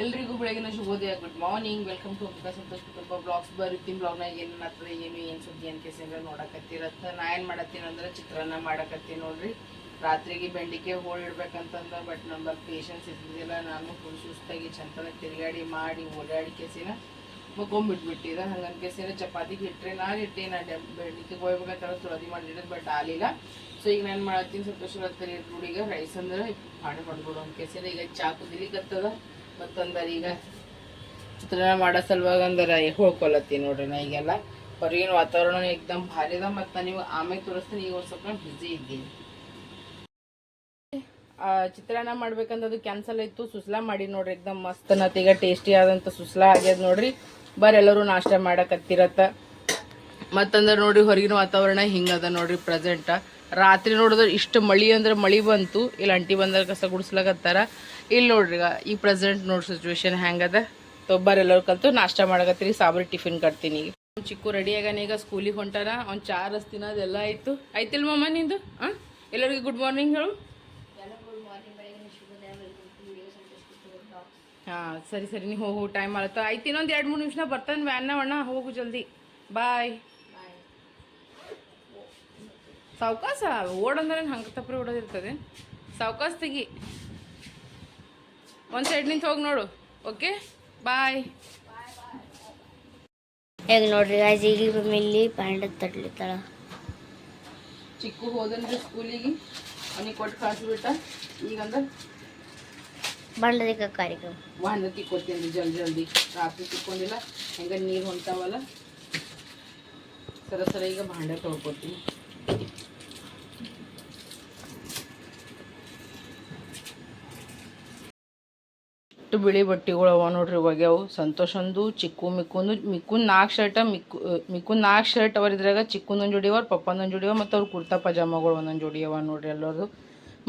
ಎಲ್ರಿಗೂ ಬೆಳಗಿನ ಶುಭೋದಯ. Good morning welcome to Ambika Santosh ಕುಟುಂಬ ಬ್ಲಾಗ್ಸ್ ಬರುತ್ತೀನಿ ಬ್ಲಾಗ್ನಾಗ ಏನು ಆಗ್ತದೆ ಏನು ಏನು ಸುದ್ದಿ ಅಂತ ಕೇಸಿಂದ ನೋಡಕತ್ತಿರತ್ತ ನಾ ಏನು ಮಾಡತ್ತೀನಿ ಅಂದ್ರೆ ಚಿತ್ರಾನ್ನ ಮಾಡಕತ್ತೀನಿ ನೋಡ್ರಿ. ರಾತ್ರಿಗೆ ಬೆಂಡಿಕೆ ಹೋಳು ಇಡ್ಬೇಕಂತಂದ ಬಟ್ ನಂಬರ್ ಪೇಷನ್ಸ್ ಇದ್ದಿದ್ದಿಲ್ಲ ನಾನು ಫುಲ್ ಸುಸ್ತಾಗಿ ಚಂತನ ತಿರುಗಾಡಿ ಮಾಡಿ ಓಡಾಡಿ ಕೇಸಿನ ಮುಕೊಂಬಿಟ್ಬಿಟ್ಟಿದೆ. ಹಂಗನ್ ಕೇಸಿನ ಚಪಾತಿ ಇಟ್ಟರೆ ನಾನು ಇಟ್ಟೆ ನಾ ಡೆ ಬೆಂಡಿಕೆ ಹೋಗ್ಬೇಕಂತ ತುಳದಿ ಮಾಡಿಡೋದು ಬಟ್ ಆಲಿಲ್ಲ ಸೊ ಈಗ ನಾನು ಮಾಡತ್ತೀನಿ ಸಂತೋಷ ಹುಡುಗ ರೈಸ್ ಅಂದ್ರೆ ಮಾಡಿ ಹೊಡ್ಬಿಡು ಅಂತ ಕೇಸಿನ. ಈಗ ಚಾ ಕುದಿಲಿಕತ್ತದ. ಮತ್ತಂದ್ರೆ ಈಗ ಚಿತ್ರಾನ್ನ ಮಾಡೋ ಸಲುವಾಗಿ ಅಂದ್ರೆ ಹೋಗ್ಕೊಳತ್ತೀನಿ ನೋಡ್ರಿ ನಾ ಈಗೆಲ್ಲ. ಹೊರಗಿನ ವಾತಾವರಣ ಏಕ್ದಮ್ ಭಾರಿ ಅದ, ಮತ್ತು ನೀವು ಆಮೇಲೆ ತೋರಿಸ್ತೀನಿ, ಈಗ ಒಂದು ಸ್ವಲ್ಪ ಬ್ಯುಸಿ ಇದ್ದೀನಿ. ಚಿತ್ರಾನ್ನ ಮಾಡ್ಬೇಕಂದ್ರೆ ಅದು ಕ್ಯಾನ್ಸಲ್ ಆಯ್ತು, ಸುಸ್ಲಾ ಮಾಡಿ ನೋಡ್ರಿ ಏಕ್ದಮ್ ಮಸ್ತ್ ನತ್ತ ಈಗ ಟೇಸ್ಟಿ ಆದಂಥ ಸುಸ್ಲಾ ಆಗ್ಯದ ನೋಡ್ರಿ. ಬರ್ ಎಲ್ಲರೂ ನಾಷ್ಟ ಮಾಡಕತ್ತಿರತ್ತ. ಮತ್ತಂದ್ರೆ ನೋಡ್ರಿ ಹೊರಗಿನ ವಾತಾವರಣ ಹಿಂಗದ ನೋಡ್ರಿ ಪ್ರೆಸೆಂಟ ರಾತ್ರಿ ನೋಡಿದ್ರೆ ಇಷ್ಟು ಮಳಿ ಅಂದ್ರೆ ಮಳಿ ಬಂತು, ಇಲ್ಲಿ ಅಂಟಿ ಬಂದಾಗ ಕಸ ಗುಡಿಸ್ಲಾಕತ್ತಾರ. ಇಲ್ಲಿ ನೋಡ್ರಿ ಈಗ ಈ ಪ್ರೆಸೆಂಟ್ ನೋಡಿ ಸಿಚುವೇಶನ್ ಹೆಂಗದ? ಎಲ್ಲರೂ ಕಲ್ತು ನಾಷ್ಟ ಮಾಡಕತ್ತೀರಿ, ಸಾಬ್ರಿ ಟಿಫಿನ್ ಕಟ್ತೀನಿ ಈಗ. ಚಿಕ್ಕು ರೆಡಿ ಆಗ್ಯಾನ ಈಗ ಸ್ಕೂಲಿಗೆ ಹೊಂಟಾರ ಅವ್ನು ಚಾರ್ ಹಸ್ತಿನ ಅದೆಲ್ಲ ಆಯಿತು. ಆಯ್ತಿಲ್ ಮಮ್ಮ ನಿಂದು? ಹಾಂ ಎಲ್ಲರಿಗೂ ಗುಡ್ ಮಾರ್ನಿಂಗ್ ಹೇಳು. ಹಾಂ, ಸರಿ ಸರಿ ನೀವು ಹೋಗು ಟೈಮ್ ಆಗುತ್ತೆ? ಆಯ್ತು, ಇನ್ನೊಂದು ಎರಡು ಮೂರು ನಿಮಿಷ ಬರ್ತಾನೆ ವ್ಯಾನ್ನ ಅಣ್ಣ, ಹೋಗು ಜಲ್ದಿ. ಬಾಯ್ ಸಾವ್ಕಾಸ ಓಡಂದ್ರೆ ಹಂಗೆ ತಪ್ಪರಿ ಓಡೋದಿರ್ತದೆ. ಸಾವ್ಕಾಸ ತೆಗಿ. ಒಂದು ಸೈಡ್ ನಿಂತು ಹೋಗಿ ನೋಡು ಓಕೆ? ಬಾಯ್. ಹೇಗೆ ನೋಡ್ರಿ ಗಾಯ್ಸ್ ಈಗ ಮಮ್ಮಿ ಇಲ್ಲಿ ಪ್ಯಾಂಟ್ ತಟ್ಲಿತ್ತಾಳ. ಚಿಕ್ಕು ಹೋದನ್ರಿ ಸ್ಕೂಲಿಗೆ ಅವನಿಗೆ ಕೊಟ್ಟು ಕಳಿಸ್ಬಿಟ್ಟ ಈಗಂದ್ರೆ ಬಂಡದಿಕ್ಕ ಕಾರ್ಯಕ್ರಮ. ವಾಹನ ಕೊಡ್ತೀನಿ ಜಲ್ದಿ ಜಲ್ದಿ. ರಾತ್ರಿ ತಿಕ್ಕೊಂಡಿಲ್ಲ ಹೆಂಗ ನೀರು ಹೊಂಟಾವಲ್ಲ ಸರ ಸರ ಈಗ ಭಾಂಡೆ ತೊಳ್ಕೊತೀನಿ ಇಷ್ಟು ಬಿಳಿ ಬಟ್ಟೆಗಳು ಅವ ನೋಡ್ರಿ ಒಗ್ಯಾವು ಸಂತೋಷಂದು ಚಿಕ್ಕು ಮಿಕ್ಕುಂದು, ಮಿಕ್ಕುನ್ ನಾಲ್ಕು ಶರ್ಟ ಮಿಕ್ಕು, ಮಿಕ್ಕುನ್ ನಾಲ್ಕು ಶರ್ಟ್ ಅವ್ರ ಇದ್ರಾಗ ಚಿಕ್ಕುಂದೊಂದು ಜೋಡಿ ಅವ್ರ ಪಪ್ಪಂದೊಂದು ಜೋಡಿ ಅವ, ಮತ್ತು ಅವ್ರ ಕುರ್ತಾ ಪಜಾಮಗಳು ಒಂದೊಂದು ಜೋಡಿ ಅವ ನೋಡ್ರಿ ಎಲ್ಲರದು.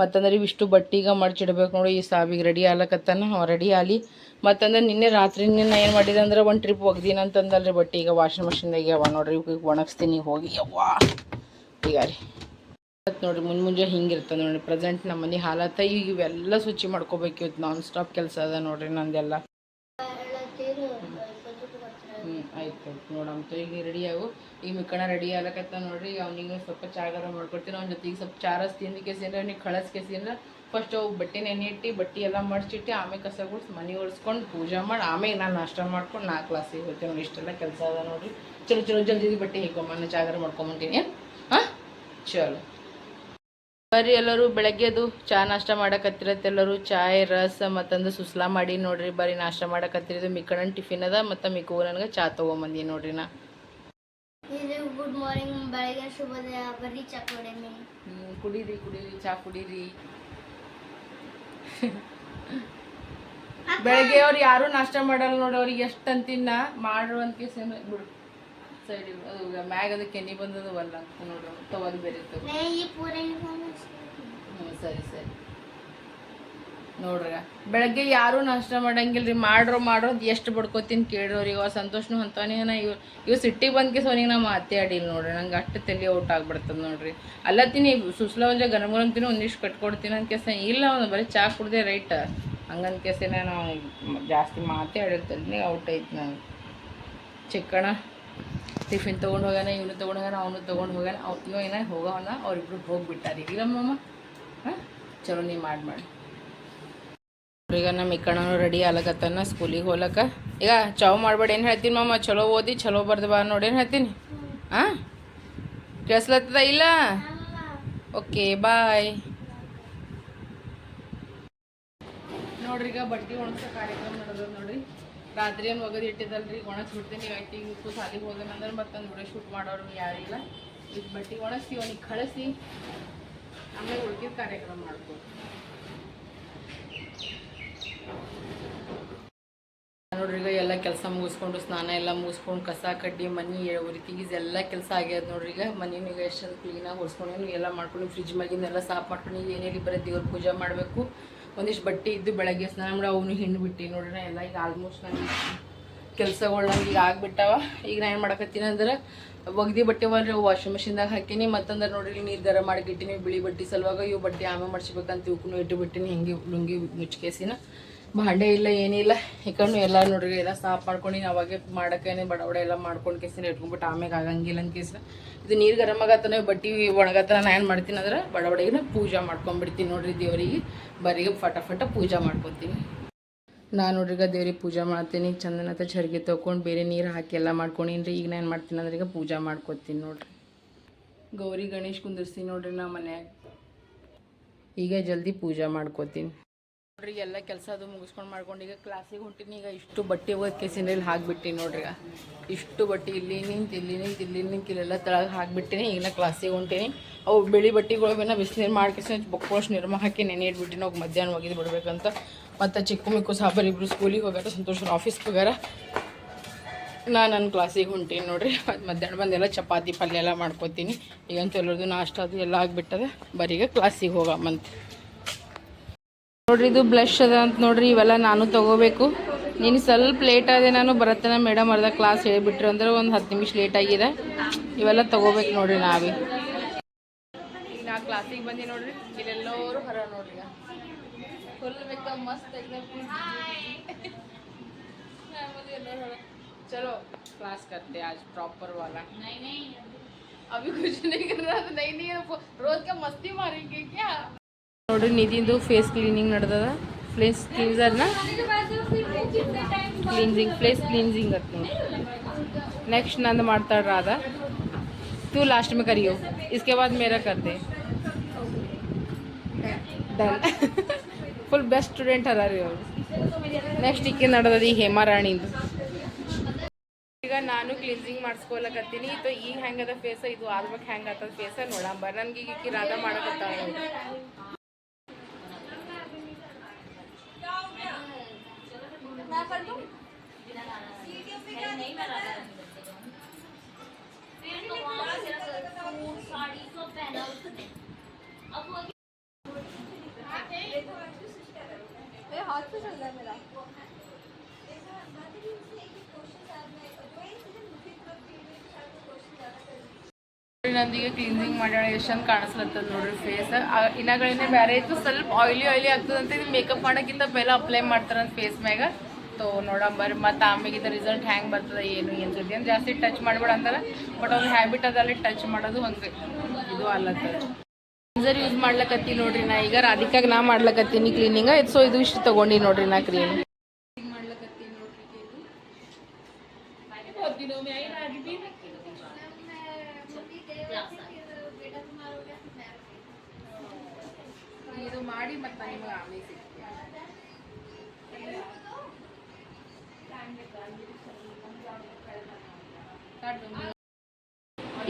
ಮತ್ತಂದ್ರೆ ಇವಿಷ್ಟು ಬಟ್ಟೆಗ ಮಡ್ಚಿಡ್ಬೇಕು ನೋಡಿ, ಈ ಸಾಬಿಗೆ ರೆಡಿ ಆಗ್ಲಕತ್ತಾನ ರೆಡಿ ಆಲಿ. ಮತ್ತಂದ್ರೆ ನಿನ್ನೆ ರಾತ್ರಿ ನಿನ್ನ ಏನು ಮಾಡಿದೆ ಅಂದ್ರೆ ಒಂದು ಟ್ರಿಪ್ ಒಗ್ದೀನಿ ಅಂತಂದಲ್ರಿ, ಬಟ್ಟೆ ಈಗ ವಾಷಿಂಗ್ ಮಷಿನ್ದಾಗೆ ಅವ ನೋಡ್ರಿ, ಈಗ ಒಣಗಿಸ್ತೀನಿ ಹೋಗಿ, ಯವ್ವಾ. ಈಗ ರೀ. ಇವತ್ತು ನೋಡಿರಿ, ಮುಂದೆ ಮುಂಜೆ ಹಿಂಗಿರ್ತದೆ ನೋಡಿ ಪ್ರೆಸೆಂಟ್ ನಮ್ಮ ಮನೆ ಹಾಲತ್ತ, ಈಗ ಇವೆಲ್ಲ ಶುಚಿ ಮಾಡ್ಕೋಬೇಕು ಇವತ್ತು ನಾನ್ ಸ್ಟಾಪ್ ಕೆಲಸ ಅದ ನೋಡ್ರಿ ನಂದೆಲ್ಲ. ಹ್ಞೂ ಆಯ್ತು ಆಯ್ತು ನೋಡಂತ ಈಗ ರೆಡಿ ಆಗು. ಈಗ ಮಿಕ್ಕಣ ರೆಡಿ ಆಗ್ಲಕತ್ತ ನೋಡ್ರಿ, ಅವ್ನಿಗೆ ಸ್ವಲ್ಪ ಚಾಗರ ಮಾಡ್ಕೊಡ್ತೀನಿ. ಅವ್ನ ಜೊತೆಗೆ ಸ್ವಲ್ಪ ಚಾರಸ್ ತಿಂದು ಕೆಸಿಂದ್ರೆ ಅವ್ನಿಗೆ ಕಳಸ್ ಕೆಸಿಂದ್ರೆ ಫಸ್ಟ್ ಅವು ಬಟ್ಟೆ ನೆನೆ ಇಟ್ಟು, ಬಟ್ಟೆ ಎಲ್ಲ ಮಡಿಸಿಟ್ಟು, ಆಮೇಲೆ ಕಸ ಗುಡ್ಸಿ ಮನೆ ಒರೆಸ್ಕೊಂಡು ಪೂಜೆ ಮಾಡಿ, ಆಮೇಲೆ ನಾನು ನಾಷ್ಟ ಮಾಡ್ಕೊಂಡು ನಾಲ್ಕು ಕ್ಲಾಸಿಗೆ ಹೋಗ್ತೀನಿ ನೋಡಿ ಇಷ್ಟೆಲ್ಲ ಕೆಲಸ ಅದ ನೋಡ್ರಿ. ಚಲೋ ಚಲೋ, ಜಲ್ದಿ ಬಟ್ಟೆ ಹೇಕೊಂಬನ್ನ ಚಾಗರ ಮಾಡ್ಕೊಂಬಂತೀನಿ ಹಾಂ? ಚಲೋ. ಬರ್ರಿ ಎಲ್ಲರೂ ಬೆಳಗ್ಗೆದು ಚಾ ನಾಷ್ಟ ಮಾಡಕತ್ತಿರತ್ತೆ ಎಲ್ಲರೂ. ಚಾಯ್ ರಸ ಮತ್ತೊಂದು ಸುಸ್ಲಾ ಮಾಡಿ ನೋಡ್ರಿ. ಬರ್ರಿ ನಾಷ್ಟ ಮಾಡಕತ್ತಿರೋದು ಮಿಕ್ಕಣ್ಣ ಟಿಫಿನ್ ಅದ ಮತ್ತು ಮಿಕ್ಕೂ ನನಗೆ ಚಾ ತೊಗೊಂಬಂದಿ ನೋಡ್ರಿ ನಾ ಗುಡ್ ಮಾರ್ನಿಂಗ್ ಬೆಳಗ್ಗೆ ಶುಭೋದಯ. ಬರ್ರಿ ಚಾ ಹ್ಮ್, ಕುಡೀರಿ ಕುಡೀರಿ ಚಾ ಕುಡೀರಿ. ಬೆಳಗ್ಗೆ ಅವ್ರು ಯಾರು ನಾಷ್ಟ ಮಾಡಲ್ಲ ನೋಡಿ ಅವ್ರಿಗೆ ಎಷ್ಟು ಅಂತಿನ್ನ ಮಾಡ್ರು ಅಂತ ಕೇಸ್ ಬಿಡು. ಸೈಡ್ ಅದು ಮ್ಯಾಗ ಅದಕ್ಕೆ ಕೆನಿ ಬಂದದು ಅಲ್ಲ ನೋಡ್ರಿ ತಗೊಂಡು ಬೇರೆ ಹ್ಞೂ ಸರಿ ಸರಿ. ನೋಡ್ರಿ ಬೆಳಗ್ಗೆ ಯಾರು ನಾಷ್ಟ ಮಾಡಂಗಿಲ್ರಿ, ಮಾಡ್ರು ಮಾಡೋದು ಎಷ್ಟು ಬಡ್ಕೋತೀನಿ ಕೇಳ್ರವ್ರಿಗೆ ಅವ ಸಂತೋಷನು ಅಂತಾನೆ ನಾ ಇವ್ ಇವ್ ಸಿಟ್ಟಿಗೆ ಬಂದ್ಕೆ ಸೋನಿಗೆ ನಾ ಮಾತೇ ಆಡಿಲ್ಲ ನೋಡ್ರಿ. ನಂಗೆ ಅಷ್ಟು ತಲೆ ಔಟ್ ಆಗ್ಬಿಡ್ತದೆ ನೋಡ್ರಿ. ಅಲ್ಲತ್ತೀನಿ ಸುಸ್ಲ ಒಂಜ ಗರಂ ಅಂತೀನಿ ಒಂದಿಷ್ಟು ಕಟ್ಕೊಡ್ತೀನಿ ಅಂತ ಇಲ್ಲ ಅವ್ನು ಬರೀ ಚಾ ಕುಡ್ದೆ ರೈಟ್. ಹಂಗಂತ ಕೇಸೇನೆ ನಾವು ಜಾಸ್ತಿ ಮಾತೇ ಆಡಿರ್ತೇನೆ ಔಟ್ ಐತಿ ನಾನು ಚಿಕ್ಕಣ ಟಿಫಿನ್ ತೊಗೊಂಡು ಹೋಗ್ಯಾನ ಇವನು ತೊಗೊಂಡು ಹೋಗ್ಯಾನ ಅವನು ತೊಗೊಂಡು ಹೋಗ್ಯಾನ ಅವ್ ಏನ ಹೋಗೋಣ ಅವ್ರಿಬ್ರು ಹೋಗ್ಬಿಟ್ಟಾರಿ ಇಲ್ಲ ಮಮ್ಮ ಹಾಂ ಚಲೋ ನೀ ಮಾಡಿ ಮಾಡಿ ಈಗ ನಮ್ಮ ರೆಡಿ ಆಗ್ಲಕತ್ತಾನ ಸ್ಕೂಲಿಗೆ ಹೋಗ್ಲಕ್ಕ ಈಗ ಚಾವ್ ಮಾಡ್ಬೇಡಿ ಏನು ಹೇಳ್ತೀನಿ ಮಮ್ಮ ಚಲೋ ಓದಿ ಚಲೋ ಬರ್ದು ಬಾ ನೋಡಿ ಏನು ಹೇಳ್ತೀನಿ ಹಾಂ ಕೇಳಿಸ್ಲತ್ತದ ಇಲ್ಲ ಓಕೆ ಬಾಯ್ ನೋಡ್ರಿ ಈಗ ಬಟ್ಟೆ ಒಣಗ್ಸೋ ಕಾರ್ಯಕ್ರಮ ನಡೆದ ನೋಡ್ರಿ ರಾತ್ರಿ ಒಗದು ಇಟ್ಟಿದ್ದಲ್ರಿ ಒಣಗಿಸ್ಬಿಡ್ತೀನಿ ಐತಿ ಉಪ್ಪು ಸಾಲಿಗೆ ಹೋದನಂದ್ರೆ ಮತ್ತೊಂದು ವಿಡಿಯೋ ಶೂಟ್ ಮಾಡೋರು ಯಾರಿಲ್ಲ ಇದು ಬಟ್ಟೆ ಒಣಗಿಸಿ, ಅವನಿಗೆ ಕಳಿಸಿ. ಆಮೇಲೆ ಉಳ್ಕಿದ ಕಾರ್ಯಕ್ರಮ ಮಾಡ್ಬೋದು. ನೋಡ್ರಿ ಈಗ ಎಲ್ಲ ಕೆಲಸ ಮುಗಿಸ್ಕೊಂಡು, ಸ್ನಾನ ಎಲ್ಲ ಮುಗಿಸ್ಕೊಂಡು, ಕಸ, ಕಡ್ಡಿ, ಮನಿ ಉರಿತಿಗೀಸ್ ಎಲ್ಲ ಕೆಲಸ ಆಗ್ಯದ ನೋಡ್ರಿ ಈಗ. ಮನಿ ಈಗ ಎಷ್ಟು ಕ್ಲೀನಾಗಿ ಹೊಡ್ಸ್ಕೊಂಡು ಎಲ್ಲ ಮಾಡ್ಕೊಂಡು ಫ್ರಿಜ್ ಮ್ಯಾಗಿನೆಲ್ಲ ಸಾಫ್ ಮಾಡ್ಕೊಂಡು ಈಗ ಏನೇಲಿ ಬರೀ ದೇವ್ರ ಪೂಜೆ ಮಾಡಬೇಕು. ಒಂದಿಷ್ಟು ಬಟ್ಟೆ ಇದ್ದು ಬೆಳಗ್ಗೆ ಸ್ನಾನ ಮಾಡಿ, ಅವನು ಹಿಂಡು ಬಿಟ್ಟು ನೋಡ್ರಿ, ಎಲ್ಲ ಈಗ ಆಲ್ಮೋಸ್ಟ್ ನನಗೆ ಕೆಲಸಗಳು ಈಗ ಆಗ್ಬಿಟ್ಟಾವ. ಈಗ ನಾನು ಏನು ಮಾಡಕತ್ತೀನಿ ಅಂದ್ರೆ, ಒಗ್ದಿ ಬಟ್ಟೆ ಮಾಡ್ರಿ ವಾಷಿಂಗ್ ಮಿಷಿನ್ದಾಗ ಹಾಕೀನಿ, ಮತ್ತಂದ್ರೆ ನೋಡ್ರಿ ನೀರು ದರ ಮಾಡಿಟ್ಟಿನಿ ಬಿಳಿ ಬಟ್ಟೆ ಸಲುವಾಗ ಇವು ಬಟ್ಟೆ ಆಮೇಲೆ ಮಾಡಿಸ್ಬೇಕಂತ ಇವಕ್ಕೂ ಇಟ್ಟು ಬಿಟ್ಟಿನಿ ಹಿಂಗೆ ಲುಂಗಿ ಮುಚ್ಕೇಸಿನ. ಭಾಂಡೆ ಇಲ್ಲ, ಏನಿಲ್ಲ. ಯಾಕಂದ್ರೆ ಎಲ್ಲ ನೋಡ್ರಿ ಎಲ್ಲ ಸಾಫ್ ಮಾಡ್ಕೊಂಡು ಅವಾಗೆ ಮಾಡಕ್ಕೇನೆ ಬಡವಡೆ ಎಲ್ಲ ಮಾಡ್ಕೊಂಡು ಕೇಸಿನ ಇಟ್ಕೊಂಡ್ಬಿಟ್ಟು ಆಮೇಲೆ ಆಗಂಗಿಲ್ಲ ಅಂತ ಇದು ನೀರು ಗರಮ್ ಆಗತ್ತನ, ಬಟ್ಟಿ ಒಣಗತ್ತನ ನಾನು ಏನು ಮಾಡ್ತೀನಿ ಅಂದ್ರೆ ಬಡವಡೆಗೆ ಪೂಜೆ ಮಾಡ್ಕೊಂಡ್ಬಿಡ್ತೀನಿ ನೋಡ್ರಿ ದೇವರಿಗೆ. ಬರೀ ಫಟಾಫಟ ಫಟ ಪೂಜೆ ಮಾಡ್ಕೊತೀನಿ. ನಾನು ನೋಡ್ರಿಗ ದೇವ್ರಿಗೆ ಪೂಜೆ ಮಾಡ್ತೀನಿ, ಚಂದನ ಹತ್ರ ಚರ್ಗೆ ತೊಗೊಂಡು ಬೇರೆ ನೀರು ಹಾಕಿ ಎಲ್ಲ ಮಾಡ್ಕೊಂಡಿನಿ ರೀ ಈಗ ನಾನು ಮಾಡ್ತೀನಿ ಅಂದ್ರೆ ಈಗ ಪೂಜೆ ಮಾಡ್ಕೊತೀನಿ ನೋಡ್ರಿ. ಗೌರಿ ಗಣೇಶ್ ಕುಂದಿರ್ಸ್ತೀನಿ ನೋಡ್ರಿ ನಾ ಮನ್ಯಾಗ. ಈಗ ಜಲ್ದಿ ಪೂಜೆ ಮಾಡ್ಕೋತೀನಿ. ನೋಡ್ರಿ, ಎಲ್ಲ ಕೆಲಸ ಅದು ಮುಗಿಸ್ಕೊಂಡು ಮಾಡ್ಕೊಂಡು ಈಗ ಕ್ಲಾಸಿಗೆ ಹೊಂಟೀನಿ, ಈಗ ಇಷ್ಟು ಬಟ್ಟೆ ಹೋಗಿ ಕೇಸಿನ ಹಾಕ್ಬಿಟ್ಟಿ ನೋಡ್ರಿ ಈಗ. ಇಷ್ಟು ಬಟ್ಟೆ ಇಲ್ಲಿ ನಿಂತು ಇಲ್ಲಿ ನಿಂತು ಇಲ್ಲಿ ನಿಂತು, ಇಲ್ಲೆಲ್ಲ ತಳಗೆ ಹಾಕ್ಬಿಟ್ಟಿನಿ ಈಗ ನಾ ಕ್ಲಾಸಿಗೆ ಹೊಂಟೀನಿ. ಅವು ಬಿಳಿ ಬಟ್ಟೆಗಳು ಬಿಸಿನೀರು ಮಾಡ್ಕೇಸಿ ಬಕ್ಕೋಷ್ಟು ನಿರ್ಮ ಹಾಕಿ ನೆನೆ ಇಟ್ಬಿಟ್ಟಿನಿ ಹೋಗಿ ಮಧ್ಯಾಹ್ನ ಒಗಿದು ಬಿಡ್ಬೇಕಂತ. ಮತ್ತು ಚಿಕ್ಕ ಮಿಕ್ಕು ಸಾಬರ್ ಇಬ್ಬರು ಸ್ಕೂಲಿಗೆ ಹೋಗ್ಯಾರ ಸಂತೋಷನ ಆಫೀಸ್ಗೆ ಹೋಗ್ಯಾರ. ನಾನು ನನ್ನ ಕ್ಲಾಸಿಗೆ ಹೊಂಟೀನಿ ನೋಡ್ರಿ, ಮತ್ತು ಮಧ್ಯಾಹ್ನ ಬಂದೆಲ್ಲ ಚಪಾತಿ ಪಲ್ಯ ಎಲ್ಲ ಮಾಡ್ಕೊತೀನಿ. ಈಗಂತೂ ಎಲ್ಲರದು ನಾಷ್ಟ ಅದು ಎಲ್ಲ ಆಗಿಬಿಟ್ಟದೆ ಬರೀಗ ಕ್ಲಾಸಿಗೆ ಹೋಗಮ್ಮಂತ ನೋಡ್ರಿ ಇದು ಬ್ಲಷ್ ಅದ ಅಂತ ನೋಡ್ರಿ ಇವೆಲ್ಲ ನಾನು ತಗೋಬೇಕು ನೀನು ಸ್ವಲ್ಪ ಲೇಟ್ ಆದೆ ನಾನು ಬರತ್ತನ ಮೇಡಮ್ ಅರ್ಧ ಕ್ಲಾಸ್ ಹೇಳಿಬಿಟ್ರು ಅಂದ್ರೆ ಒಂದು ಹತ್ತು ನಿಮಿಷ ಲೇಟ್ ಆಗಿದೆ ಇವೆಲ್ಲ ತಗೋಬೇಕು ನೋಡ್ರಿ ನಾವೇ ಈಗ ನಾ ಕ್ಲಾಸಿಗೆ ಬಂದಿ ನೋಡ್ರಿ ಇಲ್ಲೆಲ್ಲರೂ ಹೊರ ನೋಡ್ರಿ ಫುಲ್ ಬೇಕ ಮಸ್ತ್ चलो क्लास करते हैं आज प्रॉपर वाला नहीं नहीं अभी कुछ नहीं कर रहा तो नहीं नहीं रोज का मस्ती मारेंगे क्या ನೋಡ್ರಿ ನಿಧಿಂದು ಫೇಸ್ ಕ್ಲೀನಿಂಗ್ ನಡೆದದ ಫೇಸ್ ಕ್ಲೀನ್ಸರ್ನ ಕ್ಲೀನ್ಸಿಂಗ್ ಫೇಸ್ ಕ್ಲೀನ್ಸಿಂಗ್ ಅಂತ ನೆಕ್ಸ್ಟ್ ನಂದು ಮಾಡ್ತಾಳೆ ರಾಧಾ तू लास्ट में करियो इसके बाद मेरा कर दे ಡನ್ ಫುಲ್ ಬೆಸ್ಟ್ ಸ್ಟೂಡೆಂಟ್ ಅದ ರೀ ಅವರು ನೆಕ್ಸ್ಟ್ ಈಕೆ ನಡೆದದ ಈ ಹೇಮಾರಾಣಿಂದು ಈಗ ನಾನು ಕ್ಲೀನ್ಸಿಂಗ್ ಮಾಡಿಸ್ಕೊಳಕತ್ತೀನಿ ಇದು ಈಗ ಹೆಂಗದ ಫೇಸ ಇದು ಆದ್ಮೇಲೆ ಹೆಂಗೆ ಆತದ ಫೇಸ ನೋಡಂಬ ನನ್ಗೆ ಈಗ ಈಕಿ ರಾಧಾ ಮಾಡಕತ್ತಾಳ ನೋಡ್ರಿ ನಂದೀಗ ಕ್ಲೀನ್ಸಿಂಗ್ ಮಾಡ್ಯಾಳ ಎಷ್ಟು ಚಂದ ಕಾಣಿಸ್ಲತ್ತದ ನೋಡ್ರಿ ಫೇಸ್ ಇನ್ನಗಳಿಂದ ಬೇರೆ ಇತ್ತು ಸ್ವಲ್ಪ ಆಯ್ಲಿ ಆಯ್ಲಿ ಆಗ್ತದಂತ ಇದು ಮೇಕಪ್ ಮಾಡೋಕ್ಕಿಂತ ಬೆಲ್ಲ ಅಪ್ಲೈ ಮಾಡ್ತಾರಂತ ಫೇಸ್ ಮ್ಯಾಗ ತೋ ನೋಡಂಬರ್ರಿ ಮತ್ತು ಆಮೇಲೆ ಇದು ರಿಸಲ್ಟ್ ಹ್ಯಾಂಗೆ ಬರ್ತದೆ, ಏನು ಏನು ಜೊತೆ ಅಂತ ಜಾಸ್ತಿ ಟಚ್ ಮಾಡ್ಬೇಡ ಅಂದ್ರೆ ಬಟ್ ಅವ್ರ ಹ್ಯಾಬಿಟ್ ಅದಲ್ಲಿ ಟಚ್ ಮಾಡೋದು ಒಂದು ಇದು ಅಲ್ಲತ್ತದ ಕ್ಲೀನ್ಸರ್ ಯೂಸ್ ಮಾಡ್ಲಕತ್ತಿ ನೋಡ್ರಿ ನಾ. ಈಗ ಅದಕ್ಕಾಗಿ ನಾ ಮಾಡ್ಲಕತ್ತೀನಿ ಕ್ಲೀನಿಂಗ ಸೊ ಇದು ಇಷ್ಟು ತಗೊಂಡಿ ನೋಡ್ರಿ ನಾ ಕ್ಲೀನ್ ಇದು. ಮಾಡಿ ಮತ್ತೆ ನಿಮಗೆ ಆಮೇಲೆ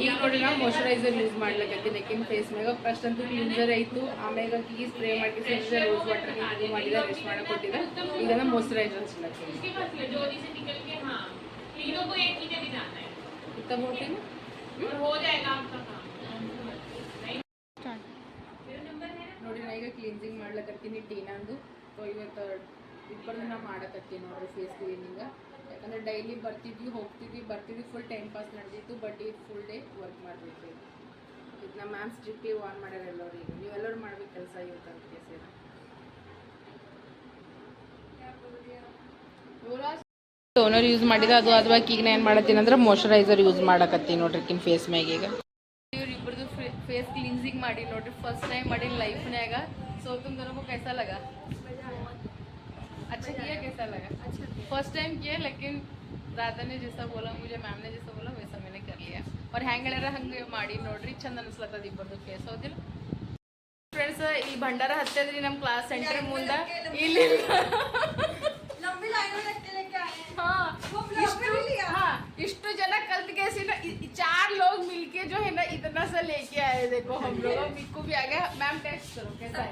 ಈಗ ನೋಡಿ ನಾವು ಮಾಯಶ್ಚರೈಸರ್ ಯೂಸ್ ಮಾಡ್ಲಕತ್ತೀನಿ ನೆಕ್ಕಿನ ಫೇಸ್ ಮ್ಯಾಗ. ಫಸ್ಟ್ ಅಂತೂ ಕ್ಲೀನ್ಸರ್ ಆಯಿತು. ಆಮ್ಯಾಗ ಕೀ ಸ್ಪ್ರೇ ಮಾಡಿ ರೋಸ್ ವಾಟರ್ ಇದು ಮಾಡಿದ ರೆಸ್ಟ್ ಮಾಡಕ್ಕೆ ಕೊಟ್ಟಿದ್ದೆ. ಈಗ ನಾವು ಮಾಯಶ್ಚರೈಸರ್ ನೋಡಿ ನಾ ಈಗ ಕ್ಲೀನ್ಸಿಂಗ್ ಮಾಡ್ಲಕತ್ತೀನಿ ಟೀನಂದು ಸೊ ಇವತ್ತು ಇಟ್ಕೊಂಡು ನಾ ಮಾಡಕತ್ತೀವಿ ನೋಡ್ರಿ ಫೇಸ್ ಕ್ಲೀನಿಂಗ ಯಾಕಂದ್ರೆ ಡೈಲಿ ಬರ್ತಿದ್ವಿ ಹೋಗ್ತಿದ್ವಿ ಬರ್ತಿದ್ವಿ ಫುಲ್ ಟೈಮ್ ಪಾಸ್ ನಡೆದಿತ್ತು ಬಟ್ ಇದು ಫುಲ್ ಡೇ ವರ್ಕ್ ಮಾಡಬೇಕು. ಇದು ನಮ್ಮ ಮ್ಯಾಮ್ ಸ್ಟ್ರಿಕ್ಟಿ ಆನ್ ಮಾಡ್ಯಾರ ಎಲ್ಲರೂ ಈಗ. ನೀವೆಲ್ಲರೂ ಮಾಡ್ಬೇಕು ಕೆಲಸ ಇವತ್ತಂತ ಕೇಸಿನ ಟೋನರ್ ಯೂಸ್ ಮಾಡಿದ ಅದು ಅಥವಾ ಈಗ ನಾನು ಏನು ಮಾಡತ್ತೀನಿ ಅಂದ್ರೆ ಮಾಯಶ್ಚರೈಸರ್ ಯೂಸ್ ಮಾಡಕತ್ತೀನಿ ನೋಡ್ರಿಕಿನ ಫೇಸ್ ಮ್ಯಾಗ ಈಗ. ಇವ್ರಿಬ್ರದ್ದು ಫೇಸ್ ಕ್ಲೀನ್ಸಿಂಗ್ ಮಾಡಿ ನೋಡ್ರಿ. ಫಸ್ಟ್ ಟೈಮ್ ಮಾಡಿ ಲೈಫ್ನ್ಯಾಗ ಸೋ ತುಂಬ ಕೈಸಾ अच्छा किया कैसा लगा? अच्छा फ़र्स्ट टाइम किया लेकिन दादा ने जैसा बोला मुझे मैम ने जैसा बोला वैसा मैंने कर लिया। और ಹೆಂಗೆಲ್ಲಾರ ಹಂಗೆ ಮಾಡಿ ನೋಡ್ರಿ ಚಂದ ಅನಿಸ್ಲತ್ತದ ಇಬ್ಬರದು ಕೇಸ್ ಹೌದಿಲ್ಲ ಫ್ರೆಂಡ್ಸ್ ಇಲ್ಲಿ ಭಂಡಾರ ಹತ್ತದ್ರಿ ನಮ್ಮ ಕ್ಲಾಸ್ ಸೆಂಟರ್ ಮುಂದೆ कल कैसे चार लोग मिलके जो है ना इतना सा लेके आए देखो हम लोग मिक्कू भी आ गया। मैम टेस्ट करो कैसा है?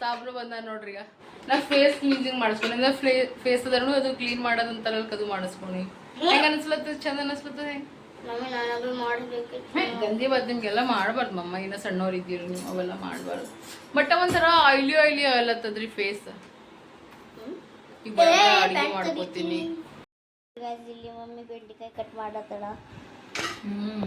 ಸಾಬ್ರು ಬಂದ ನೋಡ್ರಿ ಈಗ. ನಾ ಫೇಸ್ ಕ್ಲೀನ್ಸಿಂಗ್ ಮಾಡಿಸ್ಕೊಂಡು ಅಂದ್ರೆ ಫೇಸ್ ಅದ್ರೂ ಅದು ಕ್ಲೀನ್ ಮಾಡೋದಂತ ಅದು ಮಾಡಿಸ್ಕೊಂಡು ಹೆಂಗ ಅನ್ಸ್ಲತ್ತ? ಚಂದ ಅನ್ಸ್ಲತ್ತ ಹೆಂಗ್ ಗಂದಿ ಬದ್ ನಿಮ್ಗೆಲ್ಲ ಮಾಡಬಾರ್ದು ಮಮ್ಮ. ಇನ್ನ ಸಣ್ಣವ್ರು ಇದ್ದೀರಿ ನೀವು ಅವೆಲ್ಲ ಮಾಡಬಾರ್ದು. ಬಟ್ ಒಂಥರ ಆಯ್ಲಿ ಆಯ್ಲಿ ಆಗಲತ್ತದ್ರಿ ಫೇಸ್ ಈಗ ಅಡುಗೆ ಮಾಡ್ಕೋತೀನಿ. ಇಲ್ಲಿ ಮಮ್ಮಿ ಬೆಂಡೆಕಾಯಿ ಕಟ್ ಮಾಡತ್ತಡ ಹ್ಮ್.